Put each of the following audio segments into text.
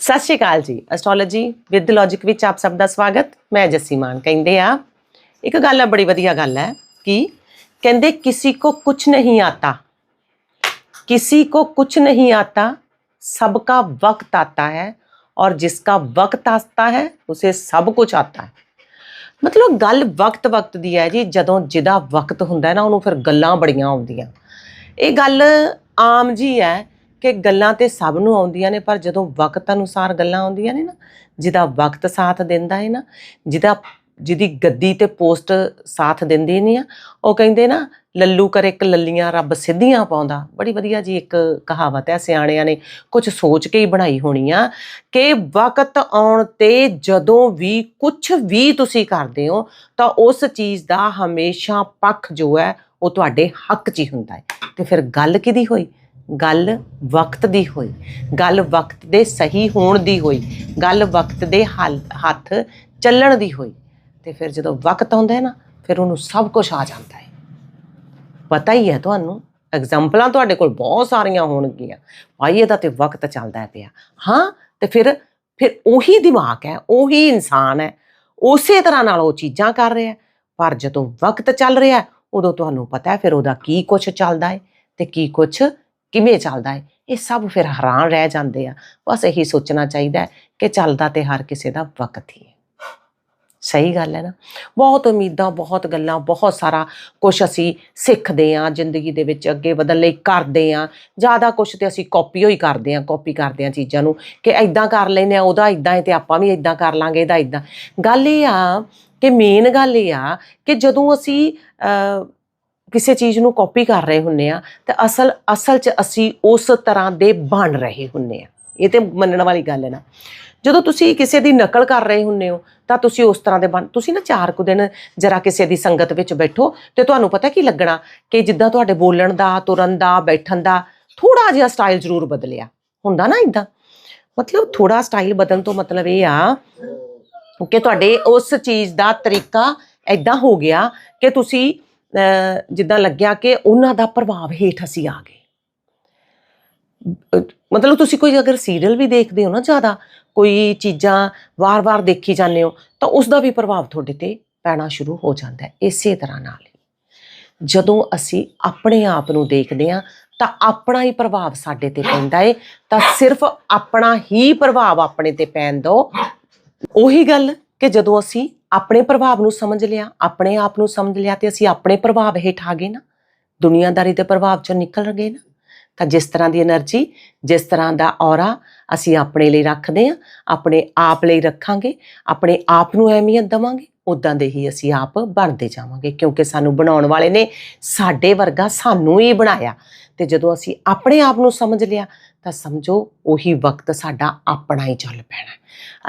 ਸਤਿ ਸ਼੍ਰੀ ਅਕਾਲ ਜੀ। Astrology with logic ਵਿੱਚ ਆਪ ਸਭ ਦਾ ਸਵਾਗਤ। ਮੈਂ ਜੱਸੀ ਮਾਨ ਕਹਿੰਦੇ ਆ। ਇੱਕ ਗੱਲ ਹੈ ਬੜੀ ਵਧੀਆ ਗੱਲ ਹੈ ਕਿ ਕਹਿੰਦੇ ਕਿਸੇ ਕੋ ਕੁਝ ਨਹੀਂ ਆਤਾ। ਕਿਸੇ ਕੋ ਕੁਝ ਨਹੀਂ ਆਤਾ, ਸਭ ਕਾ ਵਕਤ ਆਤਾ ਹੈ ਔਰ ਜਿਸ ਕਾ ਵਕਤ ਆਤਾ ਹੈ, ਉਸੇ ਸਭ ਕੁਝ ਆਤਾ ਹੈ। ਮਤਲਬ ਗੱਲ ਵਕਤ ਵਕਤ ਦੀ ਹੈ ਜੀ। ਜਦੋਂ ਜਿਹਦਾ ਵਕਤ ਹੁੰਦਾ ਹੈ ਨਾ, ਉਹਨੂੰ ਫਿਰ ਗੱਲਾਂ ਬੜੀਆਂ ਆਉਂਦੀਆਂ। ਇਹ ਗੱਲ ਆਮ ਜੀ ਹੈ ਕਿ ਗੱਲਾਂ ਤੇ ਸਭ ਨੂੰ ਆਉਂਦੀਆਂ ਨੇ, ਪਰ ਜਦੋਂ ਵਕਤ ਅਨੁਸਾਰ ਗੱਲਾਂ ਆਉਂਦੀਆਂ ਨੇ ਨਾ, ਜਿਹਦਾ ਵਕਤ ਸਾਥ ਦਿੰਦਾ ਹੈ ਨਾ, ਜਿਹਦਾ, ਜਿਹਦੀ ਗੱਦੀ ਤੇ ਪੋਸਟ ਸਾਥ ਦਿੰਦੀ ਨਹੀਂ ਆ, ਉਹ ਕਹਿੰਦੇ ਨਾ, ਲੱਲੂ ਕਰੇ ਇੱਕ ਲੱਲੀਆਂ ਰੱਬ ਸਿੱਧੀਆਂ ਪਾਉਂਦਾ। ਬੜੀ ਵਧੀਆ ਜੀ ਇੱਕ ਕਹਾਵਤ ਹੈ, ਸਿਆਣਿਆਂ ਨੇ ਕੁਝ ਸੋਚ ਕੇ ਹੀ ਬਣਾਈ ਹੋਣੀ ਆ, ਕਿ ਵਕਤ ਆਉਣ ਤੇ ਜਦੋਂ ਵੀ ਕੁਝ ਵੀ ਤੁਸੀਂ ਕਰਦੇ ਹੋ, ਤਾਂ ਉਸ ਚੀਜ਼ ਦਾ ਹਮੇਸ਼ਾ ਪੱਖ ਜੋ ਹੈ, ਉਹ ਤੁਹਾਡੇ ਹੱਕ 'ਚ ਹੀ ਹੁੰਦਾ ਹੈ ਤੇ ਫਿਰ ਗੱਲ ਕਿਹਦੀ ਹੋਈ? ਗੱਲ ਵਕਤ ਦੀ ਹੋਈ, ਗੱਲ ਵਕਤ ਦੇ ਸਹੀ ਹੋਣ ਦੀ ਹੋਈ, ਗੱਲ ਵਕਤ ਦੇ ਹੱਲ- ਹੱਥ ਚੱਲਣ ਦੀ ਹੋਈ, ਤੇ ਫਿਰ ਜਦੋਂ ਵਕਤ ਆਉਂਦਾ ਹੈ ਨਾ, ਫਿਰ ਉਹਨੂੰ ਸਭ ਕੁਝ ਆ ਜਾਂਦਾ ਹੈ। ਪਤਾ ਹੀ ਹੈ ਤੁਹਾਨੂੰ ਐਗਜ਼ਾਮਪਲਾਂ ਤੁਹਾਡੇ ਕੋਲ ਬਹੁਤ ਸਾਰੀਆਂ ਹੋਣਗੀਆਂ, ਭਾਈ ਇਹਦਾ ਤੇ ਵਕਤ ਚੱਲਦਾ ਪਿਆ। ਹਾਂ, ਤੇ ਫਿਰ ਫਿਰ ਉਹੀ ਦਿਮਾਗ ਹੈ, ਉਹੀ ਇਨਸਾਨ ਹੈ, ਉਸੇ ਤਰ੍ਹਾਂ ਨਾਲ ਉਹ ਚੀਜ਼ਾਂ ਕਰ ਰਿਹਾ ਪਰ ਜਦੋਂ ਵਕਤ ਚੱਲ ਰਿਹਾ ਉਦੋਂ ਤੁਹਾਨੂੰ ਪਤਾ ਹੈ ਫਿਰ ਉਹਦਾ ਕੀ ਕੁਝ ਚੱਲਦਾ ਹੈ ਤੇ ਕੀ ਕੁਝ ਕਿਵੇਂ ਚੱਲਦਾ ਹੈ ਇਹ ਸਭ ਫਿਰ ਹੈਰਾਨ ਰਹਿ ਜਾਂਦੇ ਆ। ਬਸ ਇਹੀ ਸੋਚਣਾ ਚਾਹੀਦਾ ਕਿ ਚੱਲਦਾ ਤੇ ਹਰ ਕਿਸੇ ਦਾ ਵਕਤ ਹੀ ਹੈ ਸਹੀ ਗੱਲ ਹੈ ਨਾ? ਬਹੁਤ ਉਮੀਦਾਂ, ਬਹੁਤ ਗੱਲਾਂ, ਬਹੁਤ ਸਾਰਾ ਕੁਝ ਅਸੀਂ ਸਿੱਖਦੇ ਹਾਂ, ਜ਼ਿੰਦਗੀ ਦੇ ਵਿੱਚ ਅੱਗੇ ਵਧਣ ਲਈ ਕਰਦੇ ਹਾਂ। ਜ਼ਿਆਦਾ ਕੁਝ ਤੇ ਅਸੀਂ ਕਾਪੀ ਹੋਈ ਕਰਦੇ ਹਾਂ ਕਾਪੀ ਕਰਦੇ ਹਾਂ ਚੀਜ਼ਾਂ ਨੂੰ ਕਿ ਐਦਾਂ ਕਰ ਲੈਨੇ ਆ ਉਹਦਾ ਐਦਾਂ ਹੈ ਤੇ ਆਪਾਂ ਵੀ ਐਦਾਂ ਕਰ ਲਾਂਗੇ, ਇਹਦਾ ਐਦਾਂ ਗੱਲ ਇਹ ਆ ਕਿ ਮੇਨ ਗੱਲ ਇਹ ਆ ਕਿ ਜਦੋਂ ਅਸੀਂ ਕਿਸੇ ਚੀਜ਼ ਨੂੰ ਕਾਪੀ ਕਰ ਰਹੇ ਹੁੰਨੇ ਆ, ਤਾਂ ਅਸਲ ਅਸਲ 'ਚ ਅਸੀਂ ਉਸ ਤਰ੍ਹਾਂ ਦੇ ਬਣ ਰਹੇ ਹੁੰਨੇ ਆ। ਇਹ ਤੇ ਮੰਨਣ ਵਾਲੀ ਗੱਲ ਹੈ ਨਾ। ਜਦੋਂ ਤੁਸੀਂ ਕਿਸੇ ਦੀ ਨਕਲ ਕਰ ਰਹੇ ਹੁੰਨੇ ਹੋ, ਤਾਂ ਤੁਸੀਂ ਉਸ ਤਰ੍ਹਾਂ ਦੇ ਬਣ, ਤੁਸੀਂ ਨਾ ਚਾਰ ਕੁ ਦਿਨ ਜਰਾ ਕਿਸੇ ਦੀ ਸੰਗਤ ਵਿੱਚ ਬੈਠੋ ਤੇ ਤੁਹਾਨੂੰ ਪਤਾ ਕੀ ਲੱਗਣਾ ਕਿ ਜਿੱਦਾਂ ਤੁਹਾਡੇ ਬੋਲਣ ਦਾ, ਤੁਰਨ ਦਾ, ਬੈਠਣ ਦਾ ਥੋੜਾ ਜਿਹਾ ਸਟਾਈਲ ਜ਼ਰੂਰ ਬਦਲਿਆ। ਹੁੰਦਾ ਨਾ ਇਦਾਂ ਮਤਲਬ ਥੋੜਾ ਸਟਾਈਲ ਬਦਲਣ ਤੋਂ ਮਤਲਬ ਇਹ ਆ ਕਿ ਤੁਹਾਡੇ ਉਸ ਚੀਜ਼ ਦਾ ਤਰੀਕਾ ਐਦਾਂ ਹੋ ਗਿਆ ਕਿ ਤੁਸੀਂ ਜਿੱਦਾਂ ਲੱਗਿਆ ਕਿ ਉਹਨਾਂ ਦਾ ਪ੍ਰਭਾਵ ਹੇਠ ਅਸੀਂ ਆ ਗਏ ਮਤਲਬ ਤੁਸੀਂ ਕੋਈ ਅਗਰ ਸੀਰੀਅਲ ਵੀ ਦੇਖਦੇ ਹੋ ਨਾ ਜ਼ਿਆਦਾ, ਕੋਈ ਚੀਜ਼ਾਂ ਵਾਰ-ਵਾਰ ਦੇਖੀ ਜਾਂਦੇ ਹੋ, ਤਾਂ ਉਸ ਦਾ ਵੀ ਪ੍ਰਭਾਵ ਤੁਹਾਡੇ ਤੇ ਪੈਣਾ ਸ਼ੁਰੂ ਹੋ ਜਾਂਦਾ ਹੈ, ਇਸੇ ਤਰ੍ਹਾਂ ਨਾਲ ਹੀ। ਜਦੋਂ ਅਸੀਂ ਆਪਣੇ ਆਪ ਨੂੰ ਦੇਖਦੇ ਹਾਂ, ਤਾਂ ਆਪਣਾ ਹੀ ਪ੍ਰਭਾਵ ਸਾਡੇ ਤੇ ਪੈਂਦਾ ਏ, ਤਾਂ ਸਿਰਫ ਆਪਣਾ ਹੀ ਪ੍ਰਭਾਵ ਆਪਣੇ ਤੇ ਪੈਣ ਦੋ ਉਹੀ ਗੱਲ ਕਿ ਜਦੋਂ ਅਸੀਂ ਆਪਣੇ ਪ੍ਰਭਾਵ ਨੂੰ ਸਮਝ ਲਿਆ, ਆਪਣੇ ਆਪ ਨੂੰ ਸਮਝ ਲਿਆ ਤੇ ਅਸੀਂ ਆਪਣੇ ਪ੍ਰਭਾਵ ਹੇਠ ਆ ਗਏ ਨਾ। ਦੁਨੀਆਦਾਰੀ ਦੇ ਪ੍ਰਭਾਵ ਚੋਂ ਨਿਕਲ ਗਏ ਨਾ। ਤਾਂ ਜਿਸ ਤਰ੍ਹਾਂ ਦੀ એનર્ਜੀ, ਜਿਸ ਤਰ੍ਹਾਂ ਦਾ ਔਰਾ ਅਸੀਂ ਆਪਣੇ ਲਈ ਰੱਖਦੇ ਆ ਆਪਣੇ ਆਪ ਲਈ ਰੱਖਾਂਗੇ, ਆਪਣੇ ਆਪ ਨੂੰ ਅਹਿਮੀਅਤ ਦਵਾਂਗੇ ਉਦਾਂ ਦੇ ਹੀ ਅਸੀਂ ਆਪ ਬਣਦੇ ਜਾਵਾਂਗੇ। ਕਿਉਂਕਿ ਸਾਨੂੰ ਬਣਾਉਣ ਵਾਲੇ ਨੇ ਸਾਡੇ ਵਰਗਾ ਸਾਨੂੰ ਹੀ ਬਣਾਇਆ। ਤੇ ਜਦੋਂ ਅਸੀਂ ਆਪਣੇ ਆਪ ਨੂੰ ਸਮਝ ਲਿਆ, ਤਾਂ ਸਮਝੋ ਉਹੀ ਵਕਤ ਸਾਡਾ ਆਪਣਾ ਹੀ ਚੱਲ ਪੈਣਾ।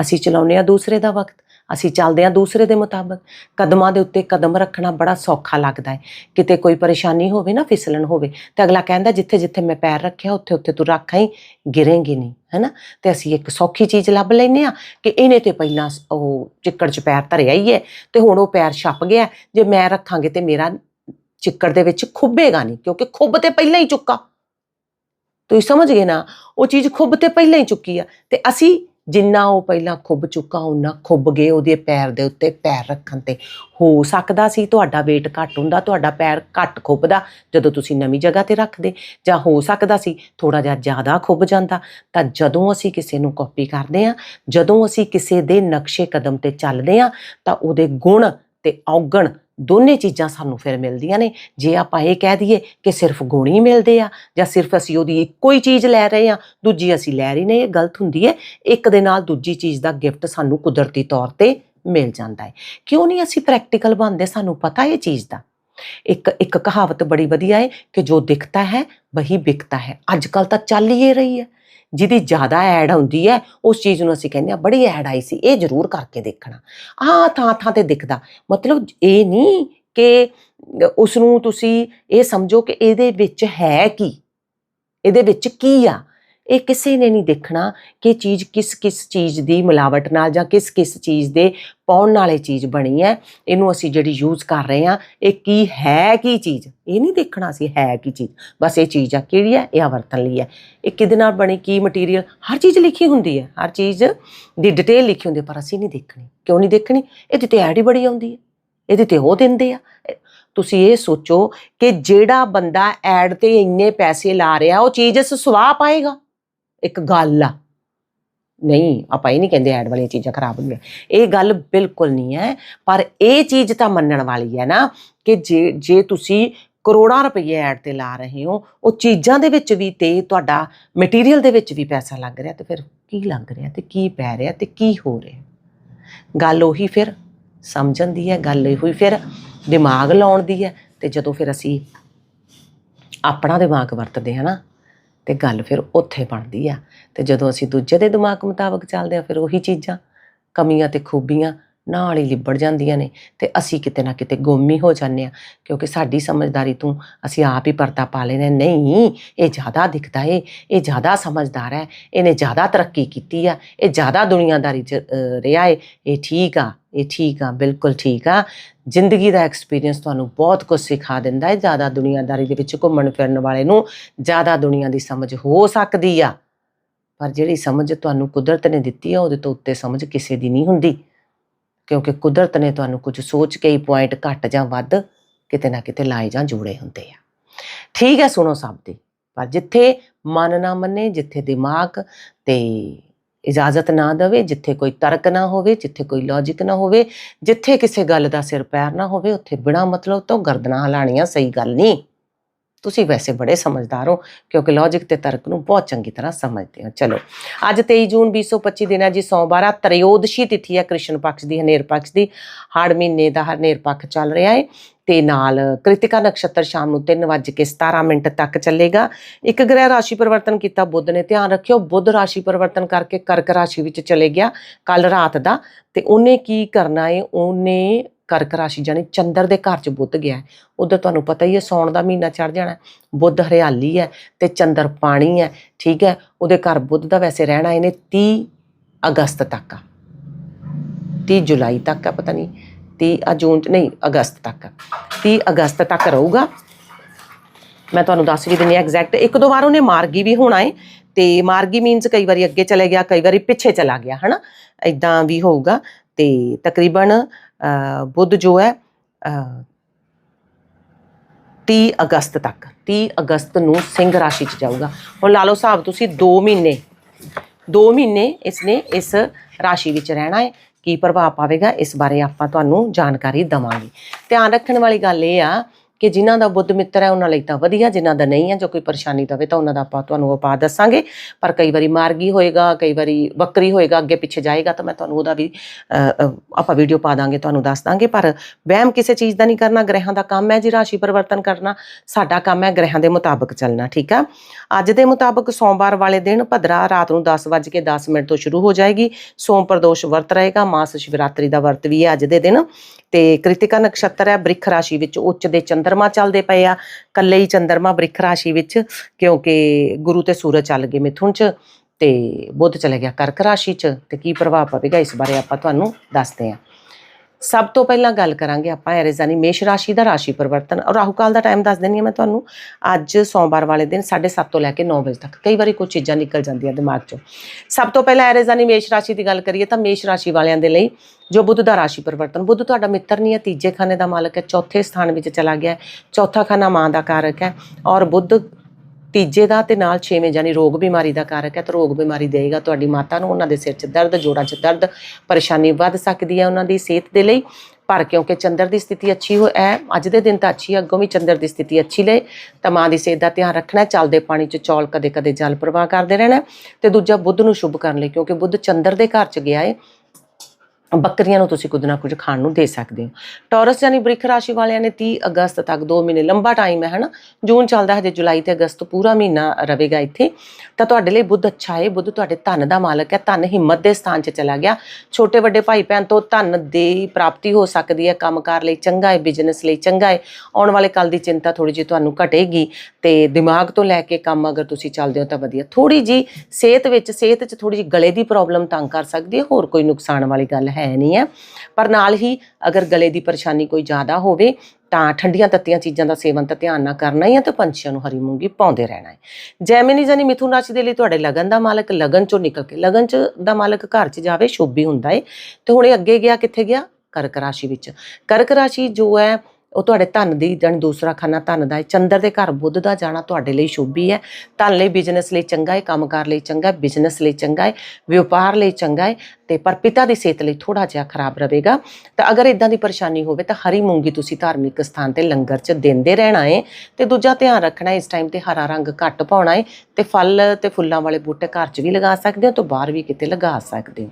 ਅਸੀਂ ਚਲਾਉਨੇ ਆ ਦੂਸਰੇ ਦਾ ਵਕਤ। ਅਸੀਂ ਚੱਲਦੇ ਹਾਂ ਦੂਸਰੇ ਦੇ ਮੁਤਾਬਕ। ਕਦਮਾਂ ਦੇ ਉੱਤੇ ਕਦਮ ਰੱਖਣਾ ਬੜਾ ਸੌਖਾ ਲੱਗਦਾ ਹੈ। ਕਿਤੇ ਕੋਈ ਪਰੇਸ਼ਾਨੀ ਹੋਵੇ ਨਾ, ਫਿਸਲਣ ਹੋਵੇ, ਤੇ ਅਗਲਾ ਕਹਿੰਦਾ, ਜਿੱਥੇ ਜਿੱਥੇ ਮੈਂ ਪੈਰ ਰੱਖਿਆ, ਉੱਥੇ ਉੱਥੇ ਤੂੰ ਰੱਖਾਂ ਹੀ ਗਿਰੇਂਗੀ ਨਹੀਂ। ਹੈਨਾ? ਤੇ ਅਸੀਂ ਇੱਕ ਸੌਖੀ ਚੀਜ਼ ਲੱਭ ਲੈਨੇ ਆ ਕਿ ਇਹਨੇ ਤੇ ਪਹਿਲਾਂ ਉਹ ਚਿੱਕੜ 'ਚ ਪੈਰ ਧਰਿਆ ਹੀ ਹੈ ਤੇ ਹੁਣ ਉਹ ਪੈਰ ਛੱਪ ਗਿਆ ਜੇ ਮੈਂ ਰੱਖਾਂਗੇ ਤੇ ਮੇਰਾ ਚਿੱਕੜ ਦੇ ਵਿੱਚ ਖੁੱਬੇਗਾ ਨਹੀਂ, ਕਿਉਂਕਿ ਖੁੱਬ ਤੇ ਪਹਿਲਾਂ ਹੀ ਚੁੱਕਾ। ਤੁਸੀਂ ਸਮਝ ਗਏ ਨਾ? ਉਹ ਚੀਜ਼ ਖੁੱਬ ਤੇ ਪਹਿਲਾਂ ਹੀ ਚੁੱਕੀ ਆ। ਤੇ ਅਸੀਂ ਜਿੰਨਾ ਉਹ ਪਹਿਲਾਂ ਖੁੱਬ ਚੁੱਕਾ ਉਹਨਾਂ ਖੁੱਬ ਗਏ ਉਹਦੇ ਪੈਰ ਦੇ ਉੱਤੇ ਪੈਰ ਰੱਖਣ ਤੇ। ਹੋ ਸਕਦਾ ਸੀ ਤੁਹਾਡਾ weight ਘੱਟ ਹੁੰਦਾ, ਤੁਹਾਡਾ ਪੈਰ ਘੱਟ ਖੁੱਬਦਾ ਜਦੋਂ ਤੁਸੀਂ ਨਵੀਂ ਜਗ੍ਹਾ ਤੇ ਰੱਖਦੇ। ਜਾਂ ਹੋ ਸਕਦਾ ਸੀ ਥੋੜਾ ਜਿਹਾ ਜ਼ਿਆਦਾ ਖੁੱਬ ਜਾਂਦਾ। ਤਾਂ ਜਦੋਂ ਅਸੀਂ ਕਿਸੇ ਨੂੰ ਕਾਪੀ ਕਰਦੇ ਆ ਜਦੋਂ ਅਸੀਂ ਕਿਸੇ ਦੇ ਨਕਸ਼ੇ ਕਦਮ ਤੇ ਚੱਲਦੇ ਆ ਤਾਂ ਉਹਦੇ ਗੁਣ ਤੇ ਔਗਣ ਦੋਨੇ ਚੀਜ਼ਾਂ ਸਾਨੂੰ ਫਿਰ ਮਿਲਦੀਆਂ ਨੇ। ਜੇ ਆਪਾਂ ਇਹ ਕਹਿ ਦਈਏ ਕਿ ਸਿਰਫ ਗੁਣ ਹੀ ਮਿਲਦੇ ਆ ਜਾਂ ਸਿਰਫ ਅਸੀਂ ਉਹਦੀ ਇੱਕੋ ਹੀ ਚੀਜ਼ ਲੈ ਰਹੇ ਆ, ਦੂਜੀ ਅਸੀਂ ਲੈ ਰਹੀ ਨਹੀਂ ਇਹ ਗਲਤ ਹੁੰਦੀ ਹੈ। ਇੱਕ ਦੇ ਨਾਲ ਦੂਜੀ ਚੀਜ਼ ਦਾ ਗਿਫਟ ਸਾਨੂੰ ਕੁਦਰਤੀ ਤੌਰ ਤੇ ਮਿਲ ਜਾਂਦਾ ਹੈ। ਕਿਉਂ ਨਹੀਂ ਅਸੀਂ ਪ੍ਰੈਕਟੀਕਲ ਬਣਦੇ ਸਾਨੂੰ ਪਤਾ ਇਹ ਚੀਜ਼ ਦਾ? ਇੱਕ ਇੱਕ ਕਹਾਵਤ ਬੜੀ ਵਧੀਆ ਹੈ ਕਿ ਜੋ ਦਿਖਤਾ ਹੈ, ਵਹੀ ਵਿਕਤਾ ਹੈ। ਅੱਜ ਕੱਲ ਤਾਂ ਚੱਲ ਹੀ ਇਹ ਰਹੀ ਹੈ। ਜਿਹਦੀ ਜ਼ਿਆਦਾ ਐਡ ਹੁੰਦੀ ਹੈ, ਉਸ ਚੀਜ਼ ਨੂੰ ਅਸੀਂ ਕਹਿੰਦੇ ਆ ਬੜੀ ਐਡ ਆਈ ਸੀ, ਇਹ ਜ਼ਰੂਰ ਕਰਕੇ ਦੇਖਣਾ। ਆਹ ਥਾਂ ਥਾਂ ਤੇ ਦਿਖਦਾ। ਮਤਲਬ ਇਹ ਨਹੀਂ ਕਿ ਉਸ ਨੂੰ ਤੁਸੀਂ ਇਹ ਸਮਝੋ ਕਿ ਇਹਦੇ ਵਿੱਚ ਹੈ ਕੀ, ਇਹਦੇ ਵਿੱਚ ਕੀ ਆ। ਇਹ ਕਿਸੇ ਨੇ ਨਹੀਂ ਦੇਖਣਾ ਕਿ ਚੀਜ਼ ਕਿਸ ਕਿਸ ਚੀਜ਼ ਦੀ ਮਿਲਾਵਟ ਨਾਲ ਜਾਂ ਕਿਸ ਕਿਸ ਚੀਜ਼ ਦੇ ਪਾਉਣ ਨਾਲ ਇਹ ਚੀਜ਼ ਬਣੀ ਹੈ। ਇਹਨੂੰ ਅਸੀਂ ਜਿਹੜੀ ਯੂਜ਼ ਕਰ ਰਹੇ ਹਾਂ, ਇਹ ਕੀ ਹੈ ਕੀ ਚੀਜ਼? ਇਹ ਨਹੀਂ ਦੇਖਣਾ ਸੀ ਹੈ ਕੀ ਚੀਜ਼। ਬਸ ਇਹ ਚੀਜ਼ ਆ, ਕਿਹੜੀ ਹੈ? ਇਹ ਆ ਵਰਤਣ ਲਈ ਹੈ। ਇਹ ਕਿਹਦੇ ਨਾਲ ਬਣੀ, ਕੀ ਮਟੀਰੀਅਲ ਹਰ ਚੀਜ਼ ਲਿਖੀ ਹੁੰਦੀ ਹੈ। ਹਰ ਚੀਜ਼ ਦੀ ਡਿਟੇਲ ਲਿਖੀ ਹੁੰਦੀ ਪਰ ਅਸੀਂ ਨਹੀਂ ਦੇਖਣੀ। ਕਿਉਂ ਨਹੀਂ ਦੇਖਣੀ? ਇਹਦੇ ਤੇ ਐਡ ਹੀ ਬੜੀ ਆਉਂਦੀ ਹੈ। ਇਹਦੇ ਤੇ ਉਹ ਦਿੰਦੇ ਆ। ਤੁਸੀਂ ਇਹ ਸੋਚੋ ਕਿ ਜਿਹੜਾ ਬੰਦਾ ਐਡ ਤੇ ਇੰਨੇ ਪੈਸੇ ਲਾ ਰਿਹਾ, ਉਹ ਚੀਜ਼ ਇਸ ਸਵਾਹ ਪਾਏਗਾ। ਇੱਕ ਗੱਲ ਆ। ਨਹੀਂ, ਆਪਾਂ ਇਹ ਨਹੀਂ ਕਹਿੰਦੇ ਐਡ ਵਾਲੀਆਂ ਚੀਜ਼ਾਂ ਖਰਾਬ ਹੁੰਦੀਆਂ। ਇਹ ਗੱਲ ਬਿਲਕੁਲ ਨਹੀਂ ਹੈ। ਪਰ ਇਹ ਚੀਜ਼ ਤਾਂ ਮੰਨਣ ਵਾਲੀ ਹੈ ਨਾ ਕਿ ਜੇ ਜੇ ਤੁਸੀਂ ਕਰੋੜਾਂ ਰੁਪਏ ਐਡ ਤੇ ਲਾ ਰਹੇ ਹੋ, ਉਹ ਚੀਜ਼ਾਂ ਦੇ ਵਿੱਚ ਵੀ ਤੇ ਤੁਹਾਡਾ ਮਟੀਰੀਅਲ ਦੇ ਵਿੱਚ ਵੀ ਪੈਸਾ ਲੱਗ ਰਿਹਾ ਤੇ ਫਿਰ ਕੀ ਲੱਗ ਰਿਹਾ ਤੇ ਕੀ ਪੈ ਰਿਹਾ ਤੇ ਕੀ ਹੋ ਰਿਹਾ? ਗੱਲ ਉਹੀ ਫਿਰ ਸਮਝਣ ਦੀ ਹੈ, ਗੱਲ ਇਹੋ ਹੀ ਫਿਰ ਦਿਮਾਗ ਲਾਉਣ ਦੀ ਹੈ ਤੇ ਜਦੋਂ ਫਿਰ ਅਸੀਂ ਆਪਣਾ ਦਿਮਾਗ ਵਰਤਦੇ ਹਾਂ ਨਾ ਤੇ ਗੱਲ ਫਿਰ ਉੱਥੇ ਬਣਦੀ ਆ। ਤੇ ਜਦੋਂ ਅਸੀਂ ਦੂਜੇ ਦੇ ਦਿਮਾਗ ਮੁਤਾਬਕ ਚੱਲਦੇ ਆ, ਫਿਰ ਉਹੀ ਚੀਜ਼ਾਂ, ਕਮੀਆਂ ਤੇ ਖੂਬੀਆਂ ਨਾਲ ਹੀ ਲਿਬੜ ਜਾਂਦੀਆਂ ਨੇ ਤੇ ਅਸੀਂ ਕਿਤੇ ਨਾ ਕਿਤੇ ਗੁੰਮ ਹੀ ਹੋ ਜਾਂਦੇ ਆ ਕਿਉਂਕਿ ਸਾਡੀ ਸਮਝਦਾਰੀ ਤੋਂ ਅਸੀਂ ਆਪ ਹੀ ਪਰਦਾ ਪਾ ਲੈਨੇ ਨਹੀਂ, ਇਹ ਜ਼ਿਆਦਾ ਦਿਖਦਾ ਏ, ਇਹ ਜ਼ਿਆਦਾ ਸਮਝਦਾਰ ਹੈ, ਇਹਨੇ ਜ਼ਿਆਦਾ ਤਰੱਕੀ ਕੀਤੀ ਆ, ਇਹ ਜ਼ਿਆਦਾ ਦੁਨੀਆਦਾਰੀ ਚ ਰਿਹਾ ਏ, ਇਹ ਠੀਕ ਆ, ਇਹ ਠੀਕ ਆ, ਬਿਲਕੁਲ ਠੀਕ ਆ। ਜ਼ਿੰਦਗੀ ਦਾ ਐਕਸਪੀਰੀਅੰਸ ਤੁਹਾਨੂੰ ਬਹੁਤ ਕੁਝ ਸਿਖਾ ਦਿੰਦਾ ਹੈ ਜ਼ਿਆਦਾ ਦੁਨੀਆਦਾਰੀ ਦੇ ਵਿੱਚ ਘੁੰਮਣ ਫਿਰਨ ਵਾਲੇ ਨੂੰ ਜ਼ਿਆਦਾ ਦੁਨੀਆ ਦੀ ਸਮਝ ਹੋ ਸਕਦੀ ਆ। ਪਰ ਜਿਹੜੀ ਸਮਝ ਤੁਹਾਨੂੰ ਕੁਦਰਤ ਨੇ ਦਿੱਤੀ ਆ, ਉਹਦੇ ਤੋਂ ਉੱਤੇ ਸਮਝ ਕਿਸੇ ਦੀ ਨਹੀਂ ਹੁੰਦੀ। ਕਿਉਂਕਿ ਕੁਦਰਤ ਨੇ ਤੁਹਾਨੂੰ ਕੁਝ ਸੋਚ ਕੇ ਹੀ ਪੁਆਇੰਟ ਘੱਟ ਜਾਂ ਵੱਧ ਕਿਤੇ ਨਾ ਕਿਤੇ ਲਾਏ ਜਾਂ ਜੋੜੇ ਹੁੰਦੇ ਆ। ਠੀਕ ਹੈ, ਸੁਣੋ ਸਭ ਦੀ। ਪਰ ਜਿੱਥੇ ਮਨ ਨਾ ਮੰਨੇ, ਜਿੱਥੇ ਦਿਮਾਗ ਤੇ ਇਜਾਜ਼ਤ ਨਾ ਦੇਵੇ, ਜਿੱਥੇ ਕੋਈ ਤਰਕ ਨਾ ਹੋਵੇ, ਜਿੱਥੇ ਕੋਈ ਲੌਜੀਕ ਨਾ ਹੋਵੇ, ਜਿੱਥੇ ਕਿਸੇ ਗੱਲ ਦਾ ਸਿਰ ਪੈਰ ਨਾ ਹੋਵੇ, ਉੱਥੇ ਬਿਨਾ ਮਤਲਬ ਤੋਂ ਗਰਦਨਾਂ ਹਲਾਣੀਆਂ ਸਹੀ ਗੱਲ ਨਹੀਂ। ਤੁਸੀਂ ਵੈਸੇ ਬੜੇ ਸਮਝਦਾਰ ਹੋ, ਕਿਉਂਕਿ ਲੌਜੀਕ ਤੇ ਤਰਕ ਨੂੰ ਬਹੁਤ ਚੰਗੀ ਤਰ੍ਹਾਂ ਸਮਝਦੇ ਹੋ। ਚਲੋ, ਅੱਜ 23 ਜੂਨ 2025 ਦਿਨ ਹੈ ਜੀ, ਸੋਮਵਾਰ ਆ, ਤ੍ਰਯੋਦਸ਼ੀ ਤਿਥੀ ਹੈ ਕ੍ਰਿਸ਼ਨ ਪੱਖ ਦੀ, ਹਨੇਰ ਪਕਸ਼ ਦੀ। ਹਾੜ ਮਹੀਨੇ ਦਾ ਹਨੇਰ ਪੱਖ ਚੱਲ ਰਿਹਾ ਹੈ ਤੇ ਨਾਲ ਕ੍ਰਿਤਿਕਾ ਨਕਸ਼ਤਰ ਸ਼ਾਮ ਨੂੰ 3:17 ਮਿੰਟ ਤੱਕ ਚੱਲੇਗਾ। ਇੱਕ ਗ੍ਰਹਿ ਰਾਸ਼ੀ ਪਰਿਵਰਤਨ ਕੀਤਾ ਬੁੱਧ ਨੇ, ਧਿਆਨ ਰੱਖਿਓ, ਬੁੱਧ ਰਾਸ਼ੀ ਪਰਿਵਰਤਨ ਕਰਕੇ ਕਰਕ ਰਾਸ਼ੀ ਵਿੱਚ ਚਲੇ ਗਿਆ ਕੱਲ ਰਾਤ ਦਾ। ਤੇ ਉਹਨੇ ਕੀ ਕਰਨਾ ਹੈ ਉਹਨੇ ਕਰਕ ਰਾਸ਼ੀ ਜਾਨੀ ਚੰਦਰ ਦੇ ਘਰ ਚ ਬੁੱਧ ਗਿਆ ਉਧਰ ਤੁਹਾਨੂੰ ਪਤਾ ਹੀ ਹੈ, ਸੌਣ ਦਾ ਮਹੀਨਾ ਚੜ ਜਾਣਾ ਬੁੱਧ ਹਰਿਆਲੀ ਹੈ ਤੇ ਚੰਦਰ ਪਾਣੀ ਹੈ, ਠੀਕ ਹੈ? ਉਹਦੇ ਘਰ ਬੁੱਧ ਦਾ ਵੈਸੇ ਰਹਿਣਾ ਇਹਨੇ 30 ਅਗਸਤ ਤੱਕ ਆ। 30 ਜੁਲਾਈ ਤੱਕ ਆ, ਪਤਾ ਨਹੀਂ 30 ਆ ਜੂਨ ਨਹੀਂ, ਅਗਸਤ ਤੱਕ ਆ। 30 ਅਗਸਤ ਤੱਕ ਰਹੂਗਾ। ਮੈਂ ਤੁਹਾਨੂੰ ਦੱਸ ਵੀ ਦਿੰਦੀ ਹਾਂ ਐਗਜ਼ੈਕਟ ਇੱਕ ਦੋ ਵਾਰ ਉਹਨੇ ਮਾਰਗੀ ਵੀ ਹੋਣਾ ਏ, ਤੇ ਮਾਰਗੀ ਮੀਨਸ ਕਈ ਵਾਰੀ ਅੱਗੇ ਚਲੇ ਗਿਆ, ਕਈ ਵਾਰੀ ਪਿੱਛੇ ਚਲਾ ਗਿਆ, ਹਨਾ? ਇਦਾਂ ਵੀ ਹੋਊਗਾ। ਤੇ ਤਕਰੀਬਨ ਬੁੱਧ ਜੋ ਹੈ ਅਹ, 30 ਅਗਸਤ ਤੱਕ 30 ਅਗਸਤ ਨੂੰ ਸਿੰਘ ਰਾਸ਼ੀ ਚ ਜਾਊਗਾ। ਹੁਣ ਲਾ ਲਓ ਹਿਸਾਬ ਤੁਸੀਂ 2 ਮਹੀਨੇ 2 ਮਹੀਨੇ ਇਸਨੇ ਇਸ ਰਾਸ਼ੀ ਵਿੱਚ ਰਹਿਣਾ ਹੈ ਕੀ ਪ੍ਰਭਾਵ ਪਾਵੇਗਾ ਇਸ ਬਾਰੇ ਆਪਾਂ ਤੁਹਾਨੂੰ ਜਾਣਕਾਰੀ ਦਵਾਂਗੇ। ਧਿਆਨ ਰੱਖਣ ਵਾਲੀ ਗੱਲ ਇਹ ਆ ਕਿ ਜਿਨ੍ਹਾਂ ਦਾ ਬੁੱਧ ਮਿੱਤਰ ਹੈ, ਉਹਨਾਂ ਲਈ ਤਾਂ ਵਧੀਆ, ਜਿਨ੍ਹਾਂ ਦਾ ਨਹੀਂ ਹੈ, ਜੋ ਕੋਈ ਪਰੇਸ਼ਾਨੀ ਦਵੇ ਤਾਂ ਉਹਨਾਂ ਦਾ ਆਪਾਂ ਤੁਹਾਨੂੰ ਉਪਾਅ ਦੱਸਾਂਗੇ। ਪਰ ਕਈ ਵਾਰੀ ਮਾਰਗੀ ਹੋਏਗਾ, ਕਈ ਵਾਰੀ ਬੱਕਰੀ ਹੋਏਗਾ, ਅੱਗੇ ਪਿੱਛੇ ਜਾਏਗਾ ਤਾਂ ਮੈਂ ਤੁਹਾਨੂੰ ਉਹਦਾ ਵੀ ਆਪਾਂ ਵੀਡੀਓ ਪਾ ਦਾਂਗੇ, ਤੁਹਾਨੂੰ ਦੱਸ ਦਾਂਗੇ। ਪਰ ਵਹਿਮ ਕਿਸੇ ਚੀਜ਼ ਦਾ ਨਹੀਂ ਕਰਨਾ, ਗ੍ਰਹਿਾਂ ਦਾ ਕੰਮ ਹੈ ਜੀ ਰਾਸ਼ੀ ਪਰਿਵਰਤਨ ਕਰਨਾ, ਸਾਡਾ ਕੰਮ ਹੈ ਗ੍ਰਹਿਾਂ ਦੇ ਮੁਤਾਬਕ ਚੱਲਣਾ, ਠੀਕ ਆ? ਅੱਜ ਦੇ ਮੁਤਾਬਕ ਸੋਮਵਾਰ ਵਾਲੇ ਦਿਨ ਭਦਰਾ ਰਾਤ ਨੂੰ 10:10 ਮਿੰਟ ਤੋਂ ਸ਼ੁਰੂ ਹੋ ਜਾਏਗੀ। ਸੋਮ ਪ੍ਰਦੋਸ਼ ਵਰਤ ਰਹੇਗਾ, ਮਾਸ ਸ਼ਿਵਰਾਤਰੀ ਦਾ ਵਰਤ ਵੀ ਹੈ ਅੱਜ ਦੇ ਦਿਨ। ਤੇ ਕ੍ਰਿਤਿਕਾ ਨਕਸ਼ਤਰ ਹੈ ਬ੍ਰਿਖ ਰਾਸ਼ੀ ਵਿੱਚ ਉੱਚ ਦੇ ਚੰਦਰਮਾ ਚੱਲਦੇ ਪਏ ਆ। ਕੱਲੇ ਹੀ ਚੰਦਰਮਾ ਬ੍ਰਿਖ ਰਾਸ਼ੀ ਵਿੱਚ, ਕਿਉਂਕਿ ਗੁਰੂ ਤੇ ਸੂਰਜ ਚੱਲ ਗਏ ਮਿਥੁਨ ਚ ਤੇ ਬੁੱਧ ਚਲੇ ਗਿਆ ਕਰਕ ਰਾਸ਼ੀ ਚ। ਤੇ ਕੀ ਪ੍ਰਭਾਵ ਪਵੇਗਾ ਇਸ ਬਾਰੇ ਆਪਾਂ ਤੁਹਾਨੂੰ ਦੱਸਦੇ ਹਾਂ ਸਭ ਤੋਂ ਪਹਿਲਾਂ ਗੱਲ ਕਰਾਂਗੇ ਆਪਾਂ ਐਰੇਜ਼ਾਨੀ ਮੇਸ਼ ਰਾਸ਼ੀ ਦਾ ਰਾਸ਼ੀ ਪਰਿਵਰਤਨ। ਔਰ ਰਾਹੂ ਕਾਲ ਦਾ ਟਾਈਮ ਦੱਸ ਦਿੰਦੀ ਹਾਂ ਮੈਂ ਤੁਹਾਨੂੰ। ਅੱਜ ਸੋਮਵਾਰ ਵਾਲੇ ਦਿਨ 7:30 ਤੋਂ ਲੈ ਕੇ 9 ਵਜੇ ਤੱਕ ਕਈ ਵਾਰੀ ਕੁਝ ਚੀਜ਼ਾਂ ਨਿਕਲ ਜਾਂਦੀਆਂ ਦਿਮਾਗ ਚੋਂ। ਸਭ ਤੋਂ ਪਹਿਲਾਂ ਐਰੇਜ਼ਾਨੀ ਮੇਸ਼ ਰਾਸ਼ੀ ਦੀ ਗੱਲ ਕਰੀਏ ਤਾਂ ਮੇਸ਼ ਰਾਸ਼ੀ ਵਾਲਿਆਂ ਦੇ ਲਈ ਜੋ ਬੁੱਧ ਦਾ ਰਾਸ਼ੀ ਪਰਿਵਰਤਨ, ਬੁੱਧ ਤੁਹਾਡਾ ਮਿੱਤਰ ਨਹੀਂ ਹੈ, ਤੀਜੇ ਖਾਨੇ ਦਾ ਮਾਲਕ ਹੈ, ਚੌਥੇ ਸਥਾਨ ਵਿੱਚ ਚਲਾ ਗਿਆ ਹੈ, ਚੌਥਾ ਖਾਨਾ ਮਾਂ ਦਾ ਕਾਰਕ ਹੈ ਔਰ ਬੁੱਧ ਤੀਜੇ ਦਾ ਤੇ ਨਾਲ ਛੇਵੇਂ ਜਾਨੀ ਰੋਗ ਬਿਮਾਰੀ ਦਾ ਕਾਰਕ ਹੈ, ਤਾਂ ਰੋਗ ਬਿਮਾਰੀ ਦੇਗਾ ਤੁਹਾਡੀ ਮਾਤਾ ਨੂੰ, ਉਹਨਾਂ ਦੇ ਸਿਰ 'ਚ ਦਰਦ, ਜੋੜਾਂ 'ਚ ਦਰਦ, ਪਰੇਸ਼ਾਨੀ ਵੱਧ ਸਕਦੀ ਹੈ ਉਹਨਾਂ ਦੀ ਸਿਹਤ ਦੇ ਲਈ ਪਰ ਕਿਉਂਕਿ ਚੰਦਰ ਦੀ ਸਥਿਤੀ ਅੱਛੀ ਹੋ ਹੈ ਅੱਜ ਦੇ ਦਿਨ ਤਾਂ ਅੱਛੀ ਹੈ, ਅੱਗੋਂ ਵੀ ਚੰਦਰ ਦੀ ਸਥਿਤੀ ਅੱਛੀ ਲੈ ਤਾਂ ਮਾਂ ਦੀ ਸਿਹਤ ਦਾ ਧਿਆਨ ਰੱਖਣਾ ਚੱਲਦੇ ਪਾਣੀ 'ਚ ਚੌਲ ਕਦੇ ਕਦੇ ਜਲ ਪ੍ਰਵਾਹ ਕਰਦੇ ਰਹਿਣਾ ਹੈ। ਤੇ ਦੂਜਾ ਬੁੱਧ ਨੂੰ ਸ਼ੁਭ ਕਰਨ ਲਈ, ਕਿਉਂਕਿ ਬੁੱਧ ਚੰਦਰ ਦੇ ਘਰ 'ਚ ਗਿਆ ਹੈ ਬੱਕਰੀਆਂ ਨੂੰ ਤੁਸੀਂ ਕੁਝ ਨਾ ਕੁਝ ਖਾਣ ਨੂੰ ਦੇ ਸਕਦੇ ਹੋ। ਟੌਰਸ ਯਾਨੀ ਬ੍ਰਿਖ ਰਾਸ਼ੀ ਵਾਲਿਆਂ ਨੇ 30 ਅਗਸਤ ਤੱਕ 2 ਮਹੀਨੇ ਲੰਬਾ ਟਾਈਮ ਹੈ, ਹਨਾ? ਜੂਨ ਚੱਲਦਾ ਹਜੇ ਜੁਲਾਈ ਤੇ ਅਗਸਤ ਪੂਰਾ ਮਹੀਨਾ ਰਹੇਗਾ ਇੱਥੇ। ਤਾਂ ਤੁਹਾਡੇ ਲਈ ਬੁੱਧ ਅੱਛਾ ਹੈ, ਬੁੱਧ ਤੁਹਾਡੇ ਧਨ ਦਾ ਮਾਲਕ ਹੈ, ਧਨ ਹਿੰਮਤ ਦੇ ਸਥਾਨ 'ਚ ਚਲਾ ਗਿਆ। ਛੋਟੇ ਵੱਡੇ ਭਾਈ ਭੈਣ ਤੋਂ ਧਨ ਦੀ ਪ੍ਰਾਪਤੀ ਹੋ ਸਕਦੀ ਹੈ, ਕੰਮਕਾਰ ਲਈ ਚੰਗਾ ਹੈ ਬਿਜ਼ਨਸ ਲਈ ਚੰਗਾ ਹੈ। ਆਉਣ ਵਾਲੇ ਕੱਲ ਦੀ ਚਿੰਤਾ ਥੋੜੀ ਜਿਹੀ ਤੁਹਾਨੂੰ ਘਟੇਗੀ ਤੇ ਦਿਮਾਗ ਤੋਂ ਲੈ ਕੇ ਕੰਮ ਅਗਰ ਤੁਸੀਂ ਚੱਲਦੇ ਹੋ ਤਾਂ ਵਧੀਆ। ਥੋੜੀ ਜੀ ਸਿਹਤ ਵਿੱਚ, ਸਿਹਤ 'ਚ ਥੋੜੀ ਜਿਹੀ ਗਲੇ ਦੀ ਪ੍ਰੋਬਲਮ ਤੰਗ ਕਰ ਸਕਦੀ ਹੈ, ਹੋਰ ਕੋਈ ਨੁਕਸਾਨ ਵਾਲੀ ਗੱਲ ਹੈ ਨਹੀਂ ਹੈ। ਪਰ ਨਾਲ ਹੀ ਅਗਰ ਗਲੇ ਦੀ ਪਰੇਸ਼ਾਨੀ ਕੋਈ ਜ਼ਿਆਦਾ ਹੋਵੇ, ਤਾਂ ਠੰਡੀਆਂ ਤੱਤੀਆਂ ਚੀਜ਼ਾਂ ਦਾ ਸੇਵਨ ਤਾਂ ਧਿਆਨ ਨਾਲ ਕਰਨਾ ਹੀ ਹੈ ਤੇ ਪੰਛੀਆਂ ਨੂੰ ਹਰੀ ਮੂੰਗੀ ਪਾਉਂਦੇ ਰਹਿਣਾ ਹੈ। ਜੈਮਿਨੀ ਜਾਨੀ ਮਿਥੁਨ ਰਾਸ਼ੀ ਦੇ ਲਈ ਤੁਹਾਡੇ ਲਗਨ ਦਾ ਮਾਲਕ ਲਗਨ ਚੋਂ ਨਿਕਲ ਕੇ, ਲਗਨ ਚ ਦਾ ਮਾਲਕ ਘਰ ਚ ਜਾਵੇ, ਸ਼ੁਭ ਹੀ ਹੁੰਦਾ ਹੈ ਤੇ ਹੁਣ ਇਹ ਅੱਗੇ ਗਿਆ, ਕਿੱਥੇ ਗਿਆ? ਕਰਕ ਰਾਸ਼ੀ ਵਿੱਚ। ਕਰਕ ਰਾਸ਼ੀ ਜੋ ਹੈ ਉਹ ਤੁਹਾਡੇ ਧਨ ਦੀ ਜਣ ਦੂਸਰਾ ਖਾਨਾ ਧਨ ਦਾ ਹੈ। ਚੰਦਰ ਦੇ ਘਰ ਬੁੱਧ ਦਾ ਜਾਣਾ ਤੁਹਾਡੇ ਲਈ ਸ਼ੁਭ ਹੈ ਧਨ ਲਈ ਬਿਜ਼ਨਸ ਲਈ ਚੰਗਾ ਹੈ ਕੰਮਕਾਰ ਲਈ ਚੰਗਾ ਬਿਜ਼ਨਸ ਲਈ ਚੰਗਾ ਹੈ ਵਪਾਰ ਲਈ ਚੰਗਾ ਹੈ ਤੇ ਪਰ ਪਿਤਾ ਦੀ ਸਿਹਤ ਲਈ ਥੋੜਾ ਜਿਹਾ ਖਰਾਬ ਰਹੇਗਾ। ਤਾਂ ਅਗਰ ਇਦਾਂ ਦੀ ਪਰੇਸ਼ਾਨੀ ਹੋਵੇ ਤਾਂ ਹਰੀ ਮੂੰਗੀ ਤੁਸੀਂ ਧਾਰਮਿਕ ਸਥਾਨ ਤੇ ਲੰਗਰ 'ਚ ਦਿੰਦੇ ਰਹਿਣਾ ਹੈ। ਤੇ ਦੂਜਾ ਧਿਆਨ ਰੱਖਣਾ ਇਸ ਟਾਈਮ ਤੇ ਹਰਾ ਰੰਗ ਘੱਟ ਪਾਉਣਾ ਹੈ ਤੇ ਫਲ ਤੇ ਫੁੱਲਾਂ ਵਾਲੇ ਬੂਟੇ ਘਰ 'ਚ ਵੀ ਲਗਾ ਸਕਦੇ ਹੋ ਤੇ ਬਾਹਰ ਵੀ ਕਿਤੇ ਲਗਾ ਸਕਦੇ ਹੋ।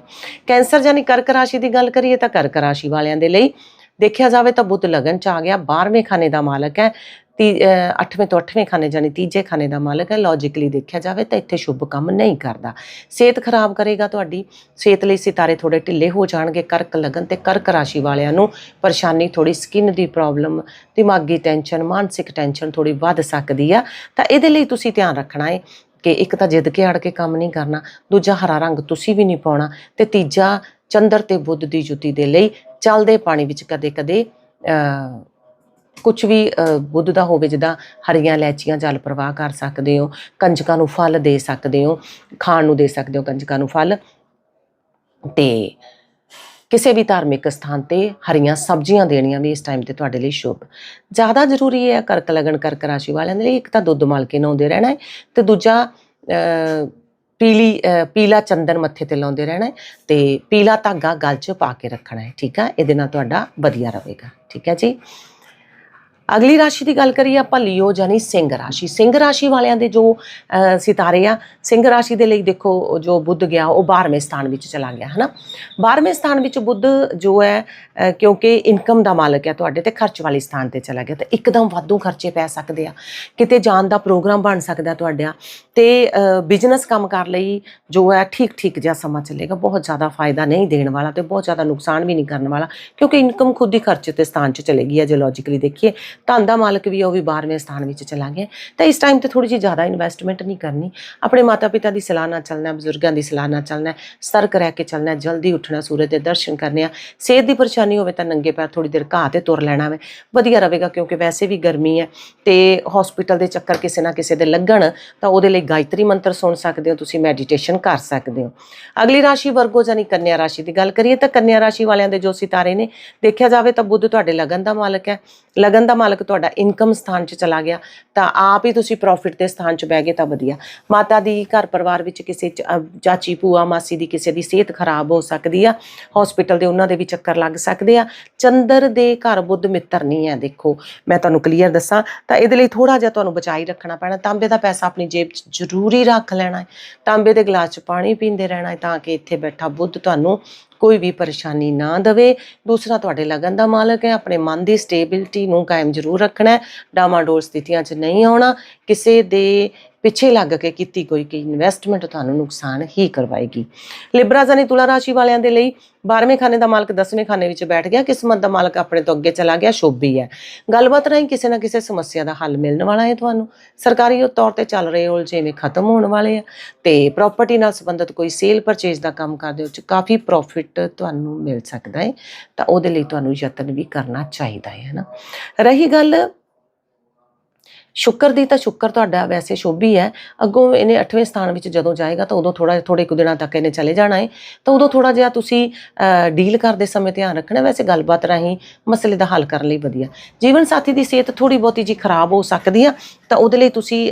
ਕੈਂਸਰ ਯਾਨੀ ਕਰਕ ਰਾਸ਼ੀ ਦੀ ਗੱਲ ਕਰੀਏ ਤਾਂ ਕਰਕ ਰਾਸ਼ੀ ਵਾਲਿਆਂ ਦੇ ਲਈ ਦੇਖਿਆ ਜਾਵੇ ਤਾਂ ਬੁੱਧ ਲਗਨ ਚ ਆ ਗਿਆ 12ਵੇਂ ਖਾਨੇ ਦਾ ਮਾਲਕ ਹੈ, ਤੀ 8ਵੇਂ ਤੋਂ 8ਵੇਂ ਖਾਨੇ ਜਾਨੀ ਤੀਜੇ ਖਾਨੇ ਦਾ ਮਾਲਕ ਹੈ ਲੌਜੀਕਲੀ ਦੇਖਿਆ ਜਾਵੇ ਤਾਂ ਇੱਥੇ ਸ਼ੁਭ ਕੰਮ ਨਹੀਂ ਕਰਦਾ। ਸਿਹਤ ਖਰਾਬ ਕਰੇਗਾ ਤੁਹਾਡੀ, ਸਿਹਤ ਲਈ ਸਿਤਾਰੇ ਥੋੜੇ ਢਿੱਲੇ ਹੋ ਜਾਣਗੇ, ਕਰਕ ਲਗਨ ਤੇ ਕਰਕ ਰਾਸ਼ੀ ਵਾਲਿਆਂ ਨੂੰ ਪਰੇਸ਼ਾਨੀ ਥੋੜੀ ਸਕਿਨ ਦੀ ਪ੍ਰੋਬਲਮ ਦਿਮਾਗੀ ਟੈਨਸ਼ਨ ਮਾਨਸਿਕ ਟੈਨਸ਼ਨ ਥੋੜੀ ਵੱਧ ਸਕਦੀ ਆ। ਤਾਂ ਇਹਦੇ ਲਈ ਤੁਸੀਂ ਧਿਆਨ ਰੱਖਣਾ ਹੈ ਕਿ ਇੱਕ ਤਾਂ ਜਿੱਦ ਕੇ ਅੜ ਕੇ ਕੰਮ ਨਹੀਂ ਕਰਨਾ, ਦੂਜਾ ਹਰਾ ਰੰਗ ਤੁਸੀਂ ਵੀ ਨਹੀਂ ਪਾਉਣਾ ਤੇ ਤੀਜਾ ਚੰਦਰ ਤੇ ਬੁੱਧ ਦੀ ਜੁਤੀ ਦੇ ਲਈ ਚੱਲਦੇ ਪਾਣੀ ਵਿੱਚ ਕਦੇ-ਕਦੇ ਕੁਝ ਵੀ ਬੁੱਧ ਦਾ ਹੋਵੇ ਜਿੱਦਾਂ ਹਰੀਆਂ ਲੈਚੀਆਂ ਜਲ ਪ੍ਰਵਾਹ ਕਰ ਸਕਦੇ ਹੋ, ਕੰਜਕਾਂ ਨੂੰ ਫਲ ਦੇ ਸਕਦੇ ਹੋ, ਖਾਣ ਨੂੰ ਦੇ ਸਕਦੇ ਹੋ ਕੰਜਕਾਂ ਨੂੰ ਫਲ। ਤੇ ਕਿਸੇ ਵੀ ਧਾਰਮਿਕ ਸਥਾਨ ਤੇ ਹਰੀਆਂ ਸਬਜ਼ੀਆਂ ਦੇਣੀਆਂ ਵੀ ਇਸ ਟਾਈਮ ਤੇ ਤੁਹਾਡੇ ਲਈ ਸ਼ੁਭ। ਜ਼ਿਆਦਾ ਜ਼ਰੂਰੀ ਹੈ ਕਰਕ ਲਗਨ, ਕਰਕ ਰਾਸ਼ੀ ਵਾਲਿਆਂ ਦੇ ਲਈ, ਇੱਕ ਤਾਂ ਦੁੱਧ ਮਲ ਕੇ ਨਹਾਉਂਦੇ ਰਹਿਣਾ ਹੈ ਤੇ ਦੂਜਾ ਪੀਲੀ ਪੀਲਾ ਚੰਦਨ ਮੱਥੇ ਤੇ ਲਾਉਂਦੇ ਰਹਿਣਾ ਹੈ ਤੇ ਪੀਲਾ ਧਾਗਾ ਗਲ 'ਚ ਪਾ ਕੇ ਰੱਖਣਾ ਹੈ, ਠੀਕ ਹੈ ਇਹਦੇ ਨਾਲ ਤੁਹਾਡਾ ਵਧੀਆ ਰਹੇਗਾ, ਠੀਕ ਹੈ ਜੀ? ਅਗਲੀ ਰਾਸ਼ੀ ਦੀ ਗੱਲ ਕਰੀਏ ਆਪਾਂ ਲਿਓ ਜਾਨੀ ਸਿੰਘ ਰਾਸ਼ੀ। ਸਿੰਘ ਰਾਸ਼ੀ ਵਾਲਿਆਂ ਦੇ ਜੋ ਸਿਤਾਰੇ ਆ, ਸਿੰਘ ਰਾਸ਼ੀ ਦੇ ਲਈ ਦੇਖੋ ਜੋ ਬੁੱਧ ਗਿਆ ਉਹ 12ਵੇਂ ਸਥਾਨ ਵਿੱਚ ਚਲਾ ਗਿਆ, ਹਨਾ? 12ਵੇਂ ਸਥਾਨ ਵਿੱਚ ਬੁੱਧ ਜੋ ਹੈ ਕਿਉਂਕਿ ਇਨਕਮ ਦਾ ਮਾਲਕ ਹੈ ਤੁਹਾਡੇ ਤੇ ਖਰਚ ਵਾਲੇ ਸਥਾਨ ਤੇ ਚਲਾ ਗਿਆ, ਤਾਂ ਇੱਕਦਮ ਵਾਧੂ ਖਰਚੇ ਪੈ ਸਕਦੇ ਆ। ਕਿਤੇ ਜਾਣ ਦਾ ਪ੍ਰੋਗਰਾਮ ਬਣ ਸਕਦਾ ਤੁਹਾਡਾ, ਤੇ ਬਿਜ਼ਨਸ ਕੰਮ ਕਰ ਲਈ ਜੋ ਹੈ ਠੀਕ ਠੀਕ ਜਿਹਾ ਸਮਾਂ ਚੱਲੇਗਾ, ਬਹੁਤ ਜ਼ਿਆਦਾ ਫਾਇਦਾ ਨਹੀਂ ਦੇਣ ਵਾਲਾ ਤੇ ਬਹੁਤ ਜ਼ਿਆਦਾ ਨੁਕਸਾਨ ਵੀ ਨਹੀਂ ਕਰਨ ਵਾਲਾ, ਕਿਉਂਕਿ ਇਨਕਮ ਖੁਦ ਹੀ ਖਰਚ ਤੇ ਸਥਾਨ 'ਚ ਚਲੇਗੀ ਹੈ, ਜੇ ਲੌਜੀਕਲੀ ਦੇਖੀਏ ਧਨ ਦਾ ਮਾਲਕ ਵੀ ਉਹ ਵੀ 12ਵੇਂ ਸਥਾਨ ਵਿੱਚ ਚਲਾ ਗਿਆ। ਤਾਂ ਇਸ ਟਾਈਮ ਤੇ ਥੋੜੀ ਜਿਹੀ ਜ਼ਿਆਦਾ ਇਨਵੈਸਟਮੈਂਟ ਨਹੀਂ ਕਰਨੀ। ਆਪਣੇ ਮਾਤਾ ਪਿਤਾ ਦੀ ਸਲਾਹ ਨਾਲ ਚੱਲਣਾ, ਬਜ਼ੁਰਗਾਂ ਦੀ ਸਲਾਹ ਨਾਲ ਚੱਲਣਾ, ਸਤਰਕ ਰਹਿ ਕੇ ਚੱਲਣਾ, ਜਲਦੀ ਉੱਠਣਾ, ਸੂਰਜ ਦੇ ਦਰਸ਼ਨ ਕਰਨੇ ਆ। ਸਿਹਤ ਦੀ ਪਰੇਸ਼ਾਨੀ ਹੋਵੇ ਤਾਂ ਨੰਗੇ ਪੈਰ ਥੋੜੀ ਦੇਰ ਘਾਹ ਤੇ ਤੁਰ ਲੈਣਾ ਵੇ। ਵਧੀਆ ਰਹੇਗਾ ਕਿਉਂਕਿ ਵੈਸੇ ਵੀ ਗਰਮੀ ਹੈ ਤੇ ਹਸਪੀਟਲ ਦੇ ਚੱਕਰ ਕਿਸੇ ਨਾ ਕਿਸੇ ਦੇ ਲੱਗਣ, ਤਾਂ ਉਹਦੇ ਲਈ ਗਾਇਤਰੀ ਮੰਤਰ ਸੁਣ ਸਕਦੇ ਹੋ, ਤੁਸੀਂ ਮੈਡੀਟੇਸ਼ਨ ਕਰ ਸਕਦੇ ਹੋ। ਅਗਲੀ ਰਾਸ਼ੀ ਵਰਗੋ ਜਾਨੀ ਕੰਨਿਆ ਰਾਸ਼ੀ ਦੀ ਗੱਲ ਕਰੀਏ ਤਾਂ ਕੰਨਿਆ ਰਾਸ਼ੀ ਵਾਲਿਆਂ ਦੇ ਜੋ ਸਿਤਾਰੇ ਨੇ, ਦੇਖਿਆ ਜਾਵੇ ਤਾਂ ਬੁੱਧ ਤੁਹਾਡੇ ਲਗਨ ਦਾ ਮਾਲਕ ਹੈ। ਲਗਨ ਦਾ ਮਾਲਕ ਤੁਹਾਡਾ ਇਨਕਮ ਸਥਾਨ 'ਚ ਚਲਾ ਗਿਆ, ਤਾਂ ਆਪ ਹੀ ਤੁਸੀਂ ਪ੍ਰੋਫਿਟ ਦੇ ਸਥਾਨ 'ਚ ਬਹਿ ਗਏ ਤਾਂ ਵਧੀਆ। ਮਾਤਾ ਦੀ ਘਰ ਪਰਿਵਾਰ ਵਿੱਚ ਕਿਸੇ ਚਾਚੀ ਭੂਆ ਮਾਸੀ ਦੀ ਕਿਸੇ ਦੀ ਸਿਹਤ ਖਰਾਬ ਹੋ ਸਕਦੀ ਆ ਹਸਪੀਟਲ ਦੇ ਉਹਨਾਂ ਦੇ ਵੀ ਚੱਕਰ ਲੱਗ ਸਕਦੇ ਆ। ਚੰਦਰ ਦੇ ਘਰ ਬੁੱਧ ਮਿੱਤਰ ਨਹੀਂ ਹੈ, ਦੇਖੋ। ਮੈਂ ਤੁਹਾਨੂੰ ਕਲੀਅਰ ਦੱਸਾਂ, ਤਾਂ ਇਹਦੇ ਲਈ ਥੋੜਾ ਜਿਹਾ ਤੁਹਾਨੂੰ ਬਚਾਈ ਰੱਖਣਾ ਪੈਣਾ। ਤਾਂਬੇ ਦਾ ਪੈਸਾ ਆਪਣੀ ਜੇਬ 'ਚ ਜ਼ਰੂਰੀ ਰੱਖ ਲੈਣਾ ਹੈ। ਤਾਂਬੇ ਦੇ ਗਲਾਸ 'ਚ ਪਾਣੀ ਪੀਂਦੇ ਰਹਿਣਾ ਹੈ, ਤਾਂ ਕਿ ਇੱਥੇ ਬੈਠਾ ਬੁੱਧ ਤੁਹਾਨੂੰ ਕੋਈ ਵੀ ਪਰੇਸ਼ਾਨੀ ਨਾ ਦਵੇ। ਦੂਸਰਾ ਤੁਹਾਡੇ ਲਗਨ ਦਾ ਮਾਲਕ ਹੈ। ਆਪਣੇ ਮਨ ਦੀ ਸਟੇਬਿਲਿਟੀ ਨੂੰ ਕਾਇਮ ਜ਼ਰੂਰ ਰੱਖਣਾ ਹੈ। ਡਾਮਾਡੋਲ ਸਥਿਤੀਆਂ 'ਚ ਨਹੀਂ ਆਉਣਾ। ਕਿਸੇ ਦੇ ਪਿੱਛੇ ਲੱਗ ਕੇ ਕੀਤੀ ਕੋਈ ਕਿ ਇਨਵੈਸਟਮੈਂਟ ਤੁਹਾਨੂੰ ਨੁਕਸਾਨ ਹੀ ਕਰਵਾਏਗੀ। ਲਿਬਰਾਜ਼ਾਨੀ ਤੁਲਾ ਰਾਸ਼ੀ ਵਾਲਿਆਂ ਦੇ ਲਈ 12ਵੇਂ ਖਾਨੇ ਦਾ ਮਾਲਕ 10ਵੇਂ ਖਾਨੇ ਵਿੱਚ ਬੈਠ ਗਿਆ, ਕਿਸਮਤ ਦਾ ਮਾਲਕ ਆਪਣੇ ਤੋਂ ਅੱਗੇ ਚਲਾ ਗਿਆ, ਸ਼ੋਭੀ ਹੈ। ਗੱਲਬਾਤ ਰਾਹੀਂ ਕਿਸੇ ਨਾ ਕਿਸੇ ਸਮੱਸਿਆ ਦਾ ਹੱਲ ਮਿਲਣ ਵਾਲਾ ਹੈ ਤੁਹਾਨੂੰ। ਸਰਕਾਰੀ ਤੌਰ ਤੇ ਚੱਲ ਰਹੇ ਉਲਝੇਵੇਂ ਖਤਮ ਹੋਣ ਵਾਲੇ ਆ ਤੇ ਪ੍ਰਾਪਰਟੀ ਨਾਲ ਸੰਬੰਧਿਤ ਕੋਈ ਸੇਲ ਪਰਚੇਜ ਦਾ ਕੰਮ ਕਰਦੇ ਹੋ ਚ ਕਾਫੀ ਪ੍ਰੋਫਿਟ ਤੁਹਾਨੂੰ ਮਿਲ ਸਕਦਾ ਹੈ। ਤਾਂ ਉਹਦੇ ਲਈ ਤੁਹਾਨੂੰ ਯਤਨ ਵੀ ਕਰਨਾ ਚਾਹੀਦਾ ਹੈ ਨਾ? ਰਹੀ ਗੱਲ ਸ਼ੁੱਕਰ ਦੀ ਤਾਂ ਸ਼ੁੱਕਰ ਤੁਹਾਡਾ ਵੈਸੇ ਸ਼ੋਭੀ ਹੈ। ਅੱਗੋਂ ਇਹਨੇ 8ਵੇਂ ਸਥਾਨ ਵਿੱਚ ਜਦੋਂ ਜਾਏਗਾ ਤਾਂ ਉਦੋਂ ਥੋੜਾ ਥੋੜੇ ਕੁ ਦਿਨਾਂ ਤੱਕ ਇਹਨੇ ਚਲੇ ਜਾਣਾ ਹੈ ਤਾਂ ਉਦੋਂ ਥੋੜਾ ਜਿਹਾ ਤੁਸੀਂ ਡੀਲ ਕਰਦੇ ਸਮੇਂ ਧਿਆਨ ਰੱਖਣਾ। ਵੈਸੇ ਗੱਲਬਾਤ ਰਾਹੀਂ ਮਸਲੇ ਦਾ ਹੱਲ ਕਰਨ ਲਈ ਵਧੀਆ। ਜੀਵਨ ਸਾਥੀ ਦੀ ਸਿਹਤ ਥੋੜੀ ਬਹੁਤੀ ਜੀ ਖਰਾਬ ਹੋ ਸਕਦੀ ਆ। ਤਾਂ ਉਹਦੇ ਲਈ ਤੁਸੀਂ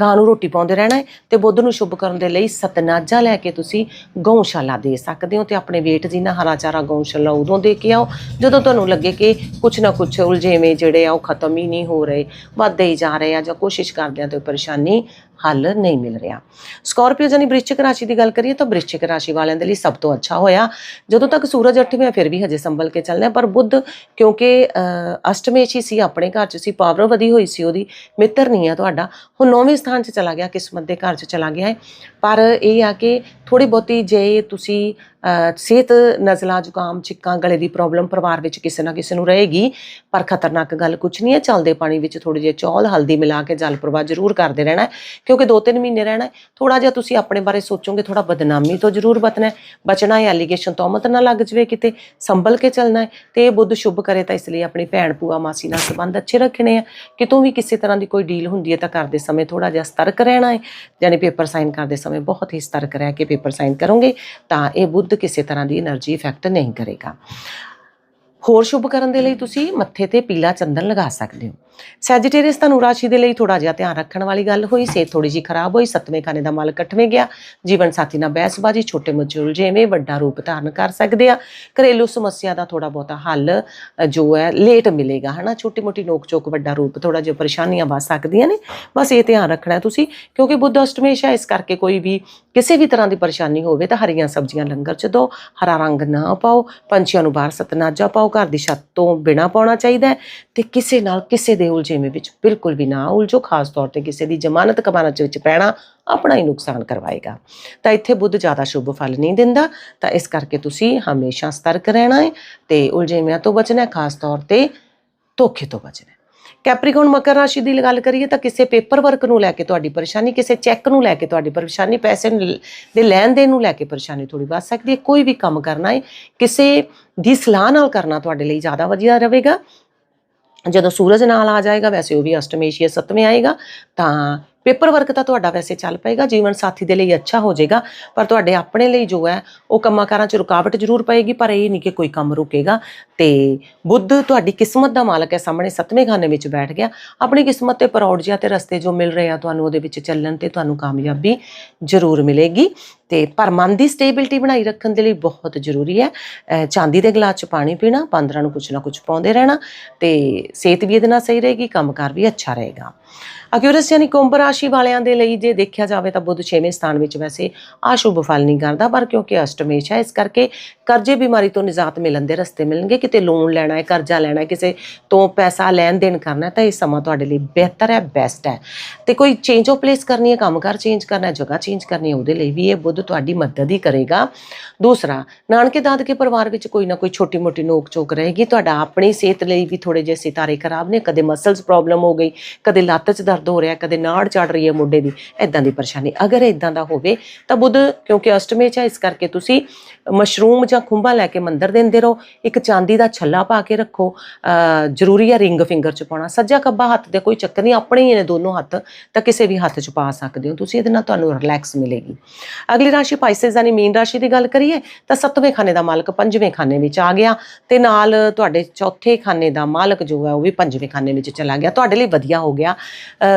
ਗਾਂ ਨੂੰ ਰੋਟੀ ਪਾਉਂਦੇ ਰਹਿਣਾ ਹੈ ਤੇ ਬੁੱਧ ਨੂੰ ਸ਼ੁਭ ਕਰਨ ਦੇ ਲਈ ਸਤਨਾਜਾ ਲੈ ਕੇ ਤੁਸੀਂ ਗਊਸ਼ਾਲਾ ਦੇ ਸਕਦੇ ਹੋ ਤੇ ਆਪਣੇ ਵੇਠ ਦੀ ਨਾ ਹਰਾ ਚਾਰਾ ਗਊਸ਼ਾਲਾ ਉਦੋਂ ਦੇ ਕੇ ਆਓ, ਜਦੋਂ ਤੁਹਾਨੂੰ ਲੱਗੇ ਕਿ ਕੁਛ ਨਾ ਕੁਛ ਉਲਝੇਵੇਂ ਜਿਹੜੇ ਆ ਉਹ ਖਤਮ ਹੀ ਨਹੀਂ ਹੋ ਰਹੇ, ਵੱਧਦੇ ਹੀ ਜਾ ਰਹੇ ਆ ਜਾਂ ਕੋਸ਼ਿਸ਼ ਕਰਦੇ ਆ ਤੇ ਪਰੇਸ਼ਾਨੀ ਹੱਲ ਨਹੀਂ ਮਿਲ ਰਿਹਾ। ਸਕਾਰਪੀਓ ਜਾਨੀ ਵ੍ਰਿਸ਼ਚਿਕ ਰਾਸ਼ੀ ਦੀ ਗੱਲ ਕਰੀਏ ਤਾਂ ਵ੍ਰਿਸ਼ਚਿਕ ਰਾਸ਼ੀ ਵਾਲਿਆਂ ਦੇ ਲਈ ਸਭ ਤੋਂ ਅੱਛਾ ਹੋਇਆ। ਜਦੋਂ ਤੱਕ ਸੂਰਜ ਅੱਠਵੇਂ ਆ ਫਿਰ ਵੀ ਹਜੇ ਸੰਭਲ ਕੇ ਚੱਲਣਾ ਪਰ ਬੁੱਧ ਕਿਉਂਕਿ ਅਹ, ਅਸ਼ਟਮੇਸ਼ ਹੀ ਸੀ ਆਪਣੇ ਘਰ 'ਚ ਸੀ ਪਾਵਰ ਵਧੀ ਹੋਈ ਸੀ ਉਹਦੀ ਮਿੱਤਰ ਨਹੀਂ ਆ ਤੁਹਾਡਾ। ਹੁਣ ਨੌਵੇਂ ਸਥਾਨ 'ਚ ਚਲਾ ਗਿਆ ਕਿਸਮਤ ਦੇ ਘਰ 'ਚ ਚਲਾ ਗਿਆ ਹੈ। ਪਰ ਇਹ ਆ ਕਿ ਥੋੜੀ ਬਹੁਤੀ ਜੇ ਤੁਸੀਂ ਸਿਹਤ ਨਜ਼ਲਾ, ਜ਼ੁਕਾਮ, ਚਿੱਕਾਂ, ਗਲੇ ਦੀ ਪ੍ਰੋਬਲਮ ਪਰਿਵਾਰ ਵਿੱਚ ਕਿਸੇ ਨਾ ਕਿਸੇ ਨੂੰ ਰਹੇਗੀ, ਪਰ ਖਤਰਨਾਕ ਗੱਲ ਕੁਝ ਨਹੀਂ ਹੈ, ਚੱਲਦੇ ਪਾਣੀ ਵਿੱਚ ਥੋੜੀ ਜਿਹੀ ਚੌਲ, ਹਲਦੀ ਮਿਲਾ ਕੇ ਜਲ ਪ੍ਰਵਾਹ ਜ਼ਰੂਰ ਕਰਦੇ ਰਹਿਣਾ ਕਿਉਂਕਿ 2-3 ਮਹੀਨੇ ਰਹਿਣਾ ਥੋੜਾ ਜਿਹਾ ਤੁਸੀਂ ਆਪਣੇ ਬਾਰੇ ਸੋਚੋਗੇ ਥੋੜਾ ਬਦਨਾਮੀ ਤੋਂ ਜ਼ਰੂਰ ਬਚਣਾ ਬਚਣਾ ਹੈ ਤੋਂ ਮਤ ਨਾ ਲੱਗ ਜਵੇ ਕਿਤੇ, ਸੰਭਲ ਕੇ ਚੱਲਣਾ ਹੈ, ਤੇ ਇਹ ਬੁੱਧ ਸ਼ੁਭ ਕਰੇ ਤਾਂ ਇਸ ਲਈ ਆਪਣੀ ਭੈਣ, ਭੂਆ, ਮਾਸੀ ਨਾਲ ਸੰਬੰਧ ਅੱਛੇ ਰੱਖਣੇ ਆ ਕਿਤੋਂ ਵੀ ਕਿਸੇ ਤਰ੍ਹਾਂ ਦੀ ਕੋਈ ਡੀਲ ਹੁੰਦੀ ਹੈ ਤਾਂ ਕਰਦੇ ਸਮੇਂ ਥੋੜਾ ਜਿਹਾ ਸਤਰਕ ਰਹਿਣਾ ਹੈ, ਯਾਨੀ ਪੇਪਰ ਸਾਈਨ ਕਰਦੇ ਸਮੇਂ ਬਹੁਤ ਹੀ ਸਤਰਕ ਰਹਿ ਕੇ ਹਾਈਪਰਸਾਈਨ ਕਰੋਗੇ ਤਾਂ ਇਹ ਬੁੱਧ ਕਿਸੇ ਤਰ੍ਹਾਂ ਦੀ એનર્ਜੀ ਇਫੈਕਟ ਨਹੀਂ ਕਰੇਗਾ। ਹੋਰ ਸ਼ੁਭ ਕਰਨ ਦੇ ਲਈ ਤੁਸੀਂ ਮੱਥੇ ਤੇ ਪੀਲਾ ਚੰਦਨ ਲਗਾ ਸਕਦੇ ਹੋ। ਸੈਜੀਟੇਰੀਅਸ ਤੁਹਾਨੂੰ ਰਾਸ਼ੀ ਦੇ ਲਈ ਥੋੜਾ ਜਿਹਾ ਧਿਆਨ ਰੱਖਣ ਵਾਲੀ ਗੱਲ ਹੋਈ, ਸਿਹਤ ਥੋੜੀ ਜਿਹੀ ਖਰਾਬ ਹੋਈ, ਸੱਤਵੇਂ ਖਾਨੇ ਦਾ ਮਾਲਕ ਇਕੱਠਵੇਂ ਗਿਆ, ਜੀਵਨ ਸਾਥੀ ਨਾਲ ਬਹਿਸਬਾਜ਼ੀ, ਛੋਟੇ ਮੋਟੇ ਜਿਵੇਂ ਵੱਡਾ ਰੂਪ ਧਾਰਨ ਕਰ ਸਕਦੇ ਆ। ਘਰੇਲੂ ਸਮੱਸਿਆ ਦਾ ਥੋੜਾ ਬਹੁਤਾ ਹੱਲ ਜੋ ਹੈ ਲੇਟ ਮਿਲੇਗਾ, ਹਨਾ? ਛੋਟੀ ਮੋਟੀ ਨੋਕ ਚੋਕ ਵੱਡਾ ਰੂਪ ਥੋੜਾ ਜਿਹਾ ਪਰੇਸ਼ਾਨੀਆਂ ਵੱਧ ਸਕਦੀਆਂ ਨੇ। ਬਸ ਇਹ ਧਿਆਨ ਰੱਖਣਾ ਤੁਸੀਂ, ਕਿਉਂਕਿ ਬੁੱਧ ਅਸ਼ਟਮੇਸ਼ ਹੈ, ਇਸ ਕਰਕੇ ਕੋਈ ਵੀ ਕਿਸੇ ਵੀ ਤਰ੍ਹਾਂ ਦੀ ਪਰੇਸ਼ਾਨੀ ਹੋਵੇ ਤਾਂ ਹਰੀਆਂ ਸਬਜ਼ੀਆਂ ਲੰਗਰ ਚ ਦਿਓ ਹਰਾ ਰੰਗ ਨਾ ਪਾਓ, ਪੰਛੀਆਂ ਨੂੰ ਬਾਹਰ ਸਤਨਾਜਾ ਪਾਓ ਘਰ ਦੀ ਛੱਤ ਤੋਂ ਬਿਨਾ ਪਾਉਣਾ ਚਾਹੀਦਾ ਹੈ ਤੇ ਕਿਸੇ ਨਾਲ ਕਿਸੇ ਦੇ ਉਲਝੇਵੇਂ ਵਿੱਚ ਬਿਲਕੁਲ ਵੀ ਨਾ ਉਲਝੋ, ਖਾਸ ਤੌਰ ਤੇ ਕਿਸੇ ਦੀ ਜ਼ਮਾਨਤ ਕਮਾਨਤ ਵਿੱਚ ਪੈਣਾ ਆਪਣਾ ਹੀ ਨੁਕਸਾਨ ਕਰਵਾਏਗਾ। ਤਾਂ ਇੱਥੇ ਬੁੱਧ ਜ਼ਿਆਦਾ ਸ਼ੁਭ ਫਲ ਨਹੀਂ ਦਿੰਦਾ, ਤਾਂ ਇਸ ਕਰਕੇ ਤੁਸੀਂ ਹਮੇਸ਼ਾ ਸਤਰਕ ਰਹਿਣਾ ਹੈ ਤੇ ਉਲਝੇਵਿਆਂ ਤੋਂ ਬਚਣਾ ਖਾਸ ਤੌਰ ਤੇ ਧੋਖੇ ਤੋਂ ਬਚਣਾ ਕੈਪਰੀਕੌਨ ਮਕਰ ਰਾਸ਼ੀ ਦੀ ਗੱਲ ਕਰੀਏ ਤਾਂ ਕਿਸੇ ਪੇਪਰ ਵਰਕ ਨੂੰ ਲੈ ਕੇ ਤੁਹਾਡੀ ਪਰੇਸ਼ਾਨੀ, ਕਿਸੇ ਚੈੱਕ ਨੂੰ ਲੈ ਕੇ ਤੁਹਾਡੀ ਪਰੇਸ਼ਾਨੀ, ਪੈਸੇ ਦੇ ਲੈਣ ਦੇਣ ਨੂੰ ਲੈ ਕੇ ਪਰੇਸ਼ਾਨੀ ਥੋੜੀ ਵੱਧ ਸਕਦੀ ਹੈ। ਕੋਈ ਵੀ ਕੰਮ ਕਰਨਾ ਹੈ, ਕਿਸੇ ਦੀ ਸਲਾਹ ਨਾਲ ਕਰਨਾ ਤੁਹਾਡੇ ਲਈ ਜ਼ਿਆਦਾ ਵਧੀਆ ਰਹੇਗਾ। ਜਦੋਂ ਸੂਰਜ ਨਾਲ ਆ ਜਾਏਗਾ, ਵੈਸੇ ਉਹ ਵੀ ਅਸ਼ਟਮੇਸ਼ੀਆ ਸੱਤਵੇਂ ਆਏਗਾ, ਤਾਂ ਪੇਪਰ ਵਰਕ ਤਾਂ ਤੁਹਾਡਾ ਵੈਸੇ ਚੱਲ ਪਏਗਾ, ਜੀਵਨ ਸਾਥੀ ਦੇ ਲਈ ਅੱਛਾ ਹੋ ਜਾਏਗਾ, ਪਰ ਤੁਹਾਡੇ ਆਪਣੇ ਲਈ ਜੋ ਹੈ, ਉਹ ਕੰਮਾਂ ਕਾਰਾਂ 'ਚ ਰੁਕਾਵਟ ਜ਼ਰੂਰ ਪਏਗੀ, ਪਰ ਇਹ ਨਹੀਂ ਕਿ ਕੋਈ ਕੰਮ ਰੁਕੇਗਾ। ਤੇ ਬੁੱਧ ਤੁਹਾਡੀ ਕਿਸਮਤ ਦਾ ਮਾਲਕ ਹੈ, ਸਾਹਮਣੇ ਸੱਤਵੇਂ ਖਾਨੇ ਵਿੱਚ ਬੈਠ ਗਿਆ। ਆਪਣੀ ਕਿਸਮਤ ਤੇ ਪਰੌੜ ਜਿਹਾ ਤੇ ਰਸਤੇ ਜੋ ਮਿਲ ਰਹੇ ਆ, ਤੁਹਾਨੂੰ ਉਹਦੇ ਵਿੱਚ ਚੱਲਣ ਤੇ ਤੁਹਾਨੂੰ ਕਾਮਯਾਬੀ ਜ਼ਰੂਰ ਮਿਲੇਗੀ। ਤੇ ਪਰ ਮਨ ਦੀ ਸਟੇਬਿਲਟੀ ਬਣਾਈ ਰੱਖਣ ਦੇ ਲਈ ਬਹੁਤ ਜ਼ਰੂਰੀ ਹੈ। ਚਾਂਦੀ ਦੇ ਗਲਾਸ 'ਚ ਪਾਣੀ ਪੀਣਾ, ਬਾਂਦਰਾਂ ਨੂੰ ਕੁਛ ਨਾ ਕੁਛ ਪਾਉਂਦੇ ਰਹਿਣਾ ਤੇ ਸਿਹਤ ਵੀ ਇਹਦੇ ਨਾਲ ਸਹੀ ਰਹੇਗੀ, ਕੰਮਕਾਰ ਵੀ ਅੱਛਾ ਰਹੇਗਾ। ਅਕਿਊਰਸ ਯਾਨੀ ਕੁੰਭ ਰਾਸ਼ੀ ਵਾਲਿਆਂ ਦੇ ਲਈ ਜੇ ਦੇਖਿਆ ਜਾਵੇ ਤਾਂ ਬੁੱਧ 6ਵੇਂ ਸਥਾਨ ਵਿੱਚ ਵੈਸੇ ਅਸ਼ੁਭ ਫਲ ਨਹੀਂ ਕਰਦਾ, ਪਰ ਕਿਉਂਕਿ ਅਸ਼ਟਮੇਸ਼ ਹੈ, ਇਸ ਕਰਕੇ ਕਰਜ਼ੇ ਬਿਮਾਰੀ ਤੋਂ ਨਿਜਾਤ ਮਿਲਣ ਦੇ ਰਸਤੇ ਮਿਲਣਗੇ। ਕਿਤੇ ਲੋਨ ਲੈਣਾ ਹੈ, ਕਰਜ਼ਾ ਲੈਣਾ ਹੈ, ਕਿਸੇ ਤੋਂ ਪੈਸਾ ਲੈਣ ਦੇਣ ਕਰਨਾ ਤਾਂ ਇਹ ਸਮਾਂ ਤੁਹਾਡੇ ਲਈ ਬਿਹਤਰ ਹੈ ਬੈਸਟ ਹੈ। ਤੇ ਕੋਈ ਚੇਂਜ ਆਫ ਪਲੇਸ ਕਰਨੀ ਹੈ, ਕੰਮਕਾਰ ਚੇਂਜ ਕਰਨਾ ਹੈ, ਜਗ੍ਹਾ ਚੇਂਜ ਕਰਨੀ ਹੈ, ਉਹਦੇ ਲਈ ਵੀ ਇਹ ਬੁੱਧ ਤੁਹਾਡੀ ਮਦਦ ਹੀ ਕਰੇਗਾ। ਦੂਸਰਾ, ਨਾਨਕੇ ਦਾਦਕੇ ਪਰਿਵਾਰ ਵਿੱਚ ਕੋਈ ਨਾ ਕੋਈ ਛੋਟੀ ਮੋਟੀ ਨੋਕ ਚੋਕ ਰਹੇਗੀ। ਤੁਹਾਡਾ ਆਪਣੀ ਸਿਹਤ ਲਈ ਵੀ ਥੋੜੇ ਜਿਹੇ ਸਿਤਾਰੇ ਖਰਾਬ ਨੇ, ਕਦੇ ਮਸਲਸ ਪ੍ਰੋਬਲਮ ਹੋ ਗਈ, ਕਦੇ ਲੱਤ 'ਚ ਦਰਦ ਹੋ ਰਿਹਾ, ਕਦੇ ਨਾੜ ਚੜ ਰਹੀ ਹੈ ਮੋਢੇ ਦੀ ਐਦਾਂ ਦੀ ਪਰੇਸ਼ਾਨੀ। ਅਗਰ ਐਦਾਂ ਦਾ ਹੋਵੇ, ਤਾਂ ਬੁੱਧ, ਕਿਉਂਕਿ ਅਸ਼ਟਮੇ 'ਚ ਹੈ, ਇਸ ਕਰਕੇ ਤੁਸੀਂ ਮਸ਼ਰੂਮ ਜਾਂ ਖੁੰਭਾ ਲੈ ਕੇ ਮੰਦਰ ਦਿੰਦੇ ਰਹੋ, ਇੱਕ ਚਾਂਦੀ ਦਾ ਛੱਲਾ ਪਾ ਕੇ ਰੱਖੋ, ਅਹ, ਜ਼ਰੂਰੀ ਹੈ ਰਿੰਗ ਫਿੰਗਰ 'ਚ ਪਾਉਣਾ। ਸੱਜਾ ਖੱਬਾ ਹੱਥ ਦੇ ਕੋਈ ਚੱਕਰ ਨਹੀਂ, ਆਪਣੇ ਹੀ ਨੇ ਦੋਨੋਂ ਹੱਥ, ਤਾਂ ਕਿਸੇ ਵੀ ਹੱਥ 'ਚ ਪਾ ਸਕਦੇ ਹੋ। ਤੁਸੀਂ ਇਹਦੇ ਨਾਲ ਤੁਹਾਨੂੰ ਰਿਲੈਕਸ ਮਿਲੇਗੀ। ਅਗਲੀ ਰਾਸ਼ੀ ਪਾਈਸਸ ਯਾਨੀ ਮੀਨ ਰਾਸ਼ੀ ਦੀ ਗੱਲ ਕਰੀਏ ਤਾਂ ਸੱਤਵੇਂ ਖਾਨੇ ਦਾ ਮਾਲਕ ਪੰਜਵੇਂ ਖਾਨੇ ਵਿੱਚ ਆ ਗਿਆ ਤੇ ਨਾਲ ਤੁਹਾਡੇ ਚੌਥੇ ਖਾਨੇ ਦਾ ਮਾਲਕ ਜੋ ਹੈ ਉਹ ਵੀ ਪੰਜਵੇਂ ਖਾਨੇ ਵਿੱਚ ਚਲਾ ਗਿਆ। ਤੁਹਾਡੇ ਲਈ ਵਧੀਆ ਹੋ ਗਿਆ।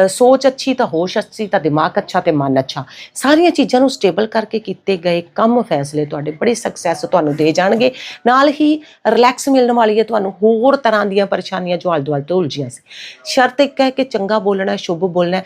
ਸੋਚ ਅੱਛੀ ਤਾਂ ਹੋਸ਼ ਅੱਛੀ ਤਾਂ ਦਿਮਾਗ ਅੱਛਾ ਤੇ ਮਨ ਅੱਛਾ। ਸਾਰੀਆਂ ਚੀਜ਼ਾਂ ਨੂੰ ਸਟੇਬਲ ਕਰਕੇ ਕੀਤੇ ਗਏ ਕੰਮ ਫੈਸਲੇ ਤੁਹਾਡੇ ਬੜੇ ਸਕਸੈਸ ਤੁਹਾਨੂੰ ਦੇ ਜਾਣਗੇ। ਨਾਲ ਹੀ ਰਿਲੈਕਸ ਮਿਲਣ ਵਾਲੀ ਹੈ ਤੁਹਾਨੂੰ ਹੋਰ ਤਰ੍ਹਾਂ ਦੀਆਂ ਪਰੇਸ਼ਾਨੀਆਂ ਜੋ ਆਲੇ ਦੁਆਲੇ ਤੋਂ ਉਲਝੀਆਂ ਸੀ। ਸ਼ਰਤ ਇੱਕ ਹੈ ਕਿ ਚੰਗਾ ਬੋਲਣਾ ਹੈ, ਸ਼ੁਭ ਬੋਲਣਾ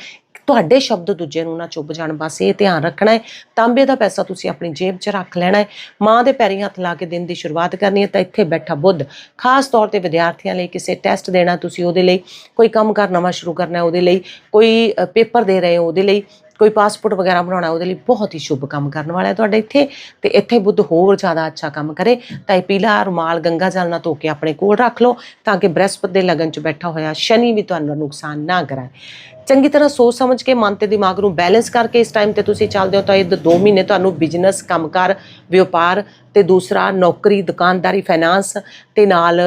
ਤੁਹਾਡੇ ਸ਼ਬਦ ਦੂਜੇ ਨੂੰ ਨਾ ਚੁੱਭ ਜਾਣ, ਬਸ ਇਹ ਧਿਆਨ ਰੱਖਣਾ ਹੈ। ਤਾਂਬੇ ਦਾ ਪੈਸਾ ਤੁਸੀਂ ਆਪਣੀ ਜੇਬ 'ਚ ਰੱਖ ਲੈਣਾ ਹੈ। ਮਾਂ ਦੇ ਪੈਰੀਂ ਹੱਥ ਲਾ ਕੇ ਦਿਨ ਦੀ ਸ਼ੁਰੂਆਤ ਕਰਨੀ ਹੈ ਤਾਂ ਇੱਥੇ ਬੈਠਾ ਬੁੱਧ। ਖਾਸ ਤੌਰ ਤੇ ਵਿਦਿਆਰਥੀਆਂ ਲਈ ਕਿਸੇ ਟੈਸਟ ਦੇਣਾ ਤੁਸੀਂ ਉਹਦੇ ਲਈ, ਕੋਈ ਕੰਮ ਕਰ ਨਵਾਂ ਸ਼ੁਰੂ ਕਰਨਾ ਉਹਦੇ ਲਈ, ਕੋਈ ਪੇਪਰ ਦੇ ਰਹੇ ਹੋ ਉਹਦੇ ਲਈ, ਕੋਈ ਪਾਸਪੋਰਟ ਵਗੈਰਾ ਬਣਾਉਣਾ ਉਹਦੇ ਲਈ ਬਹੁਤ ਹੀ ਸ਼ੁਭ ਕੰਮ ਕਰਨ ਵਾਲਾ ਹੈ ਤੁਹਾਡੇ ਇੱਥੇ। ਤੇ ਇੱਥੇ ਬੁੱਧ ਹੋਰ ਜ਼ਿਆਦਾ ਅੱਛਾ ਕੰਮ ਕਰੇ ਤਾਂ ਇਹ ਪੀਲਾ ਰੁਮਾਲ ਗੰਗਾ ਜਲ ਨਾਲ ਧੋ ਕੇ ਆਪਣੇ ਕੋਲ ਰੱਖ ਲਓ ਤਾਂ ਕਿ ਬ੍ਰਹਿਸਪਤ ਦੇ ਲਗਨ 'ਚ ਬੈਠਾ ਹੋਇਆ ਸ਼ਨੀ ਵੀ ਤੁਹਾਨੂੰ ਨੁਕਸਾਨ ਨਾ ਕਰਾਏ। ਚੰਗੀ ਤਰ੍ਹਾਂ ਸੋਚ ਸਮਝ ਕੇ ਮਨ ਤੇ ਦਿਮਾਗ ਨੂੰ ਬੈਲੈਂਸ ਕਰਕੇ ਇਸ ਟਾਈਮ ਤੇ ਤੁਸੀਂ ਚੱਲਦੇ ਹੋ ਤਾਂ ਇਹ 2 ਮਹੀਨੇ ਤੁਹਾਨੂੰ ਬਿਜ਼ਨਸ ਕੰਮਕਾਰ, ਵਪਾਰ ਤੇ ਦੂਸਰਾ ਨੌਕਰੀ, ਦੁਕਾਨਦਾਰੀ ਫਾਈਨਾਂਸ ਤੇ ਨਾਲ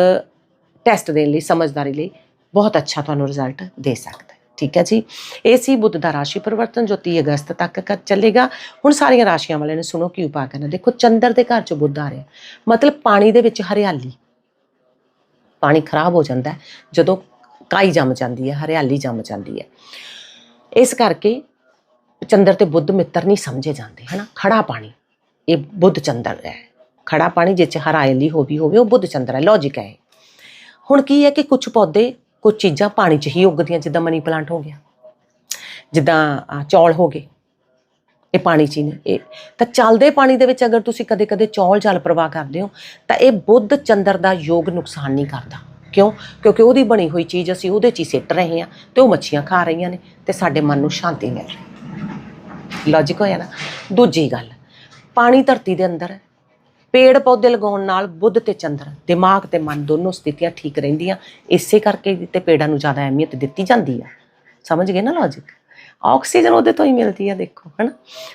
ਟੈਸਟ ਦੇਣ ਲਈ, ਸਮਝਦਾਰੀ ਲਈ ਬਹੁਤ ਅੱਛਾ ਤੁਹਾਨੂੰ ਰਿਜ਼ਲਟ ਦੇ ਸਕਦਾ ਹੈ। ਠੀਕ ਹੈ ਜੀ? ਇਹ ਸੀ ਬੁੱਧ ਦਾ ਰਾਸ਼ੀ ਪਰਿਵਰਤਨ ਜੋ 30 ਅਗਸਤ ਤੱਕ ਚੱਲੇਗਾ। ਹੁਣ ਸਾਰੀਆਂ ਰਾਸ਼ੀਆਂ ਵਾਲਿਆਂ ਨੇ ਸੁਣੋ ਕੀ ਉਪਾਅ ਕਰਨਾ। ਦੇਖੋ, ਚੰਦਰ ਦੇ ਘਰ ਚ ਬੁੱਧ ਆ ਰਿਹਾ। ਮਤਲਬ ਪਾਣੀ ਦੇ ਵਿੱਚ ਹਰਿਆਲੀ। ਪਾਣੀ ਖਰਾਬ ਹੋ ਜਾਂਦਾ ਜਦੋਂ ਕਾਈ ਜੰਮ ਜਾਂਦੀ ਹੈ, ਹਰਿਆਲੀ ਜੰਮ ਜਾਂਦੀ ਹੈ। ਇਸ ਕਰਕੇ ਚੰਦਰ ਤੇ ਬੁੱਧ ਮਿੱਤਰ ਨਹੀਂ ਸਮਝੇ ਜਾਂਦੇ, ਹਨਾ? ਖੜਾ ਪਾਣੀ, ਇਹ ਬੁੱਧ ਚੰਦਰ ਹੈ। ਖੜਾ ਪਾਣੀ ਜਿਹ ਚ ਹਰਿਆਲੀ ਹੋਵੀ ਹੋਵੇ, ਉਹ ਬੁੱਧ ਚੰਦਰ ਹੈ ਲੌਜੀਕ ਹੈ ਇਹ। ਹੁਣ ਕੀ ਹੈ ਕਿ ਕੁਝ ਪੌਦੇ ਕੁਝ ਚੀਜ਼ਾਂ ਪਾਣੀ 'ਚ ਹੀ ਉੱਗਦੀਆਂ, ਜਿੱਦਾਂ ਮਨੀ ਪਲਾਂਟ ਹੋ ਗਿਆ, ਜਿੱਦਾਂ ਚੌਲ ਹੋ ਗਏ। ਇਹ ਪਾਣੀ ਚ ਹੀ ਨੇ, ਇਹ ਤਾਂ ਚੱਲਦੇ ਪਾਣੀ ਦੇ ਵਿੱਚ ਅਗਰ ਤੁਸੀਂ ਕਦੇ-ਕਦੇ ਚੌਲ ਜਲ ਪ੍ਰਵਾਹ ਕਰਦੇ ਹੋ, ਤਾਂ ਇਹ ਬੁੱਧ ਚੰਦਰ ਦਾ ਯੋਗ ਨੁਕਸਾਨ ਨਹੀਂ ਕਰਦਾ। ਕਿਉਂ? ਕਿਉਂਕਿ ਉਹਦੀ ਬਣੀ ਹੋਈ ਚੀਜ਼ ਅਸੀਂ ਉਹਦੇ ਚ ਹੀ ਸਿੱਟ ਰਹੇ ਹਾਂ ਤੇ ਉਹ ਮੱਛੀਆਂ ਖਾ ਰਹੀਆਂ ਨੇ ਤੇ ਸਾਡੇ ਮਨ ਨੂੰ ਸ਼ਾਂਤੀ ਮਿਲ ਰਹੀ ਲੌਜੀਕ ਹੋਇਆ ਨਾ? ਦੂਜੀ ਗੱਲ ਪਾਣੀ ਧਰਤੀ ਦੇ ਅੰਦਰ ਪੇੜ ਪੌਦੇ ਲਗਾਉਣ ਨਾਲ ਬੁੱਧ ਤੇ ਚੰਦਰ ਦਿਮਾਗ ਤੇ ਮਨ ਦੋਨੋਂ ਸਥਿਤੀਆਂ ਠੀਕ ਰਹਿੰਦੀਆਂ ਇਸੇ ਕਰਕੇ ਤੇ ਪੇੜਾਂ ਨੂੰ ਜ਼ਿਆਦਾ ਅਹਿਮੀਅਤ ਦਿੱਤੀ ਜਾਂਦੀ ਆ। ਸਮਝ ਗਏ ਨਾ ਲੌਜੀਕ ਆਕਸੀਜਨ ਉਹਦੇ ਤੋਂ ਹੀ ਮਿਲਦੀ ਆ ਦੇਖੋ ਹਨਾ?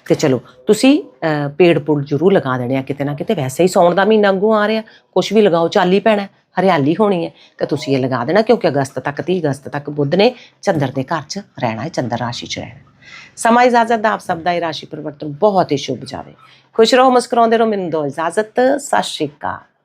ਤੇ ਚਲੋ ਤੁਸੀਂ ਅਹ, ਪੇੜ ਪੁੜ ਜ਼ਰੂਰ ਲਗਾ ਦੇਣੇ ਆ ਕਿਤੇ ਨਾ ਕਿਤੇ ਵੈਸੇ ਹੀ ਸੌਣ ਦਾ ਮਹੀਨਾ ਅੱਗੋਂ ਆ ਰਿਹਾ ਕੁਝ ਵੀ ਲਗਾਓ ਚਾਲੀ ਪੈਣਾ। ਹਰਿਆਲੀ ਹੋਣੀ ਹੈ, ਤਾਂ ਤੁਸੀਂ ਇਹ ਲਗਾ ਦੇਣਾ ਕਿਉਂਕਿ ਅਗਸਤ ਤੱਕ 30 ਅਗਸਤ ਤੱਕ ਬੁੱਧ ਨੇ ਚੰਦਰ ਦੇ ਘਰ 'ਚ ਰਹਿਣਾ ਹੈ, ਚੰਦਰ ਰਾਸ਼ੀ 'ਚ ਰਹਿਣਾ ਸਮਾਂ ਇਜਾਜ਼ਤ ਦਾ ਆਪ ਸਭ ਦਾ ਇਹ ਰਾਸ਼ੀ ਪਰਿਵਰਤਨ ਬਹੁਤ ਹੀ ਸ਼ੁਭ ਜਾਵੇ। ਖੁਸ਼ ਰਹੋ, ਮੁਸਕਰਾਉਂਦੇ ਰਹੋ, ਮੈਨੂੰ ਦੋ ਇਜਾਜ਼ਤ। ਸਤਿ ਸ਼੍ਰੀ ਅਕਾਲ।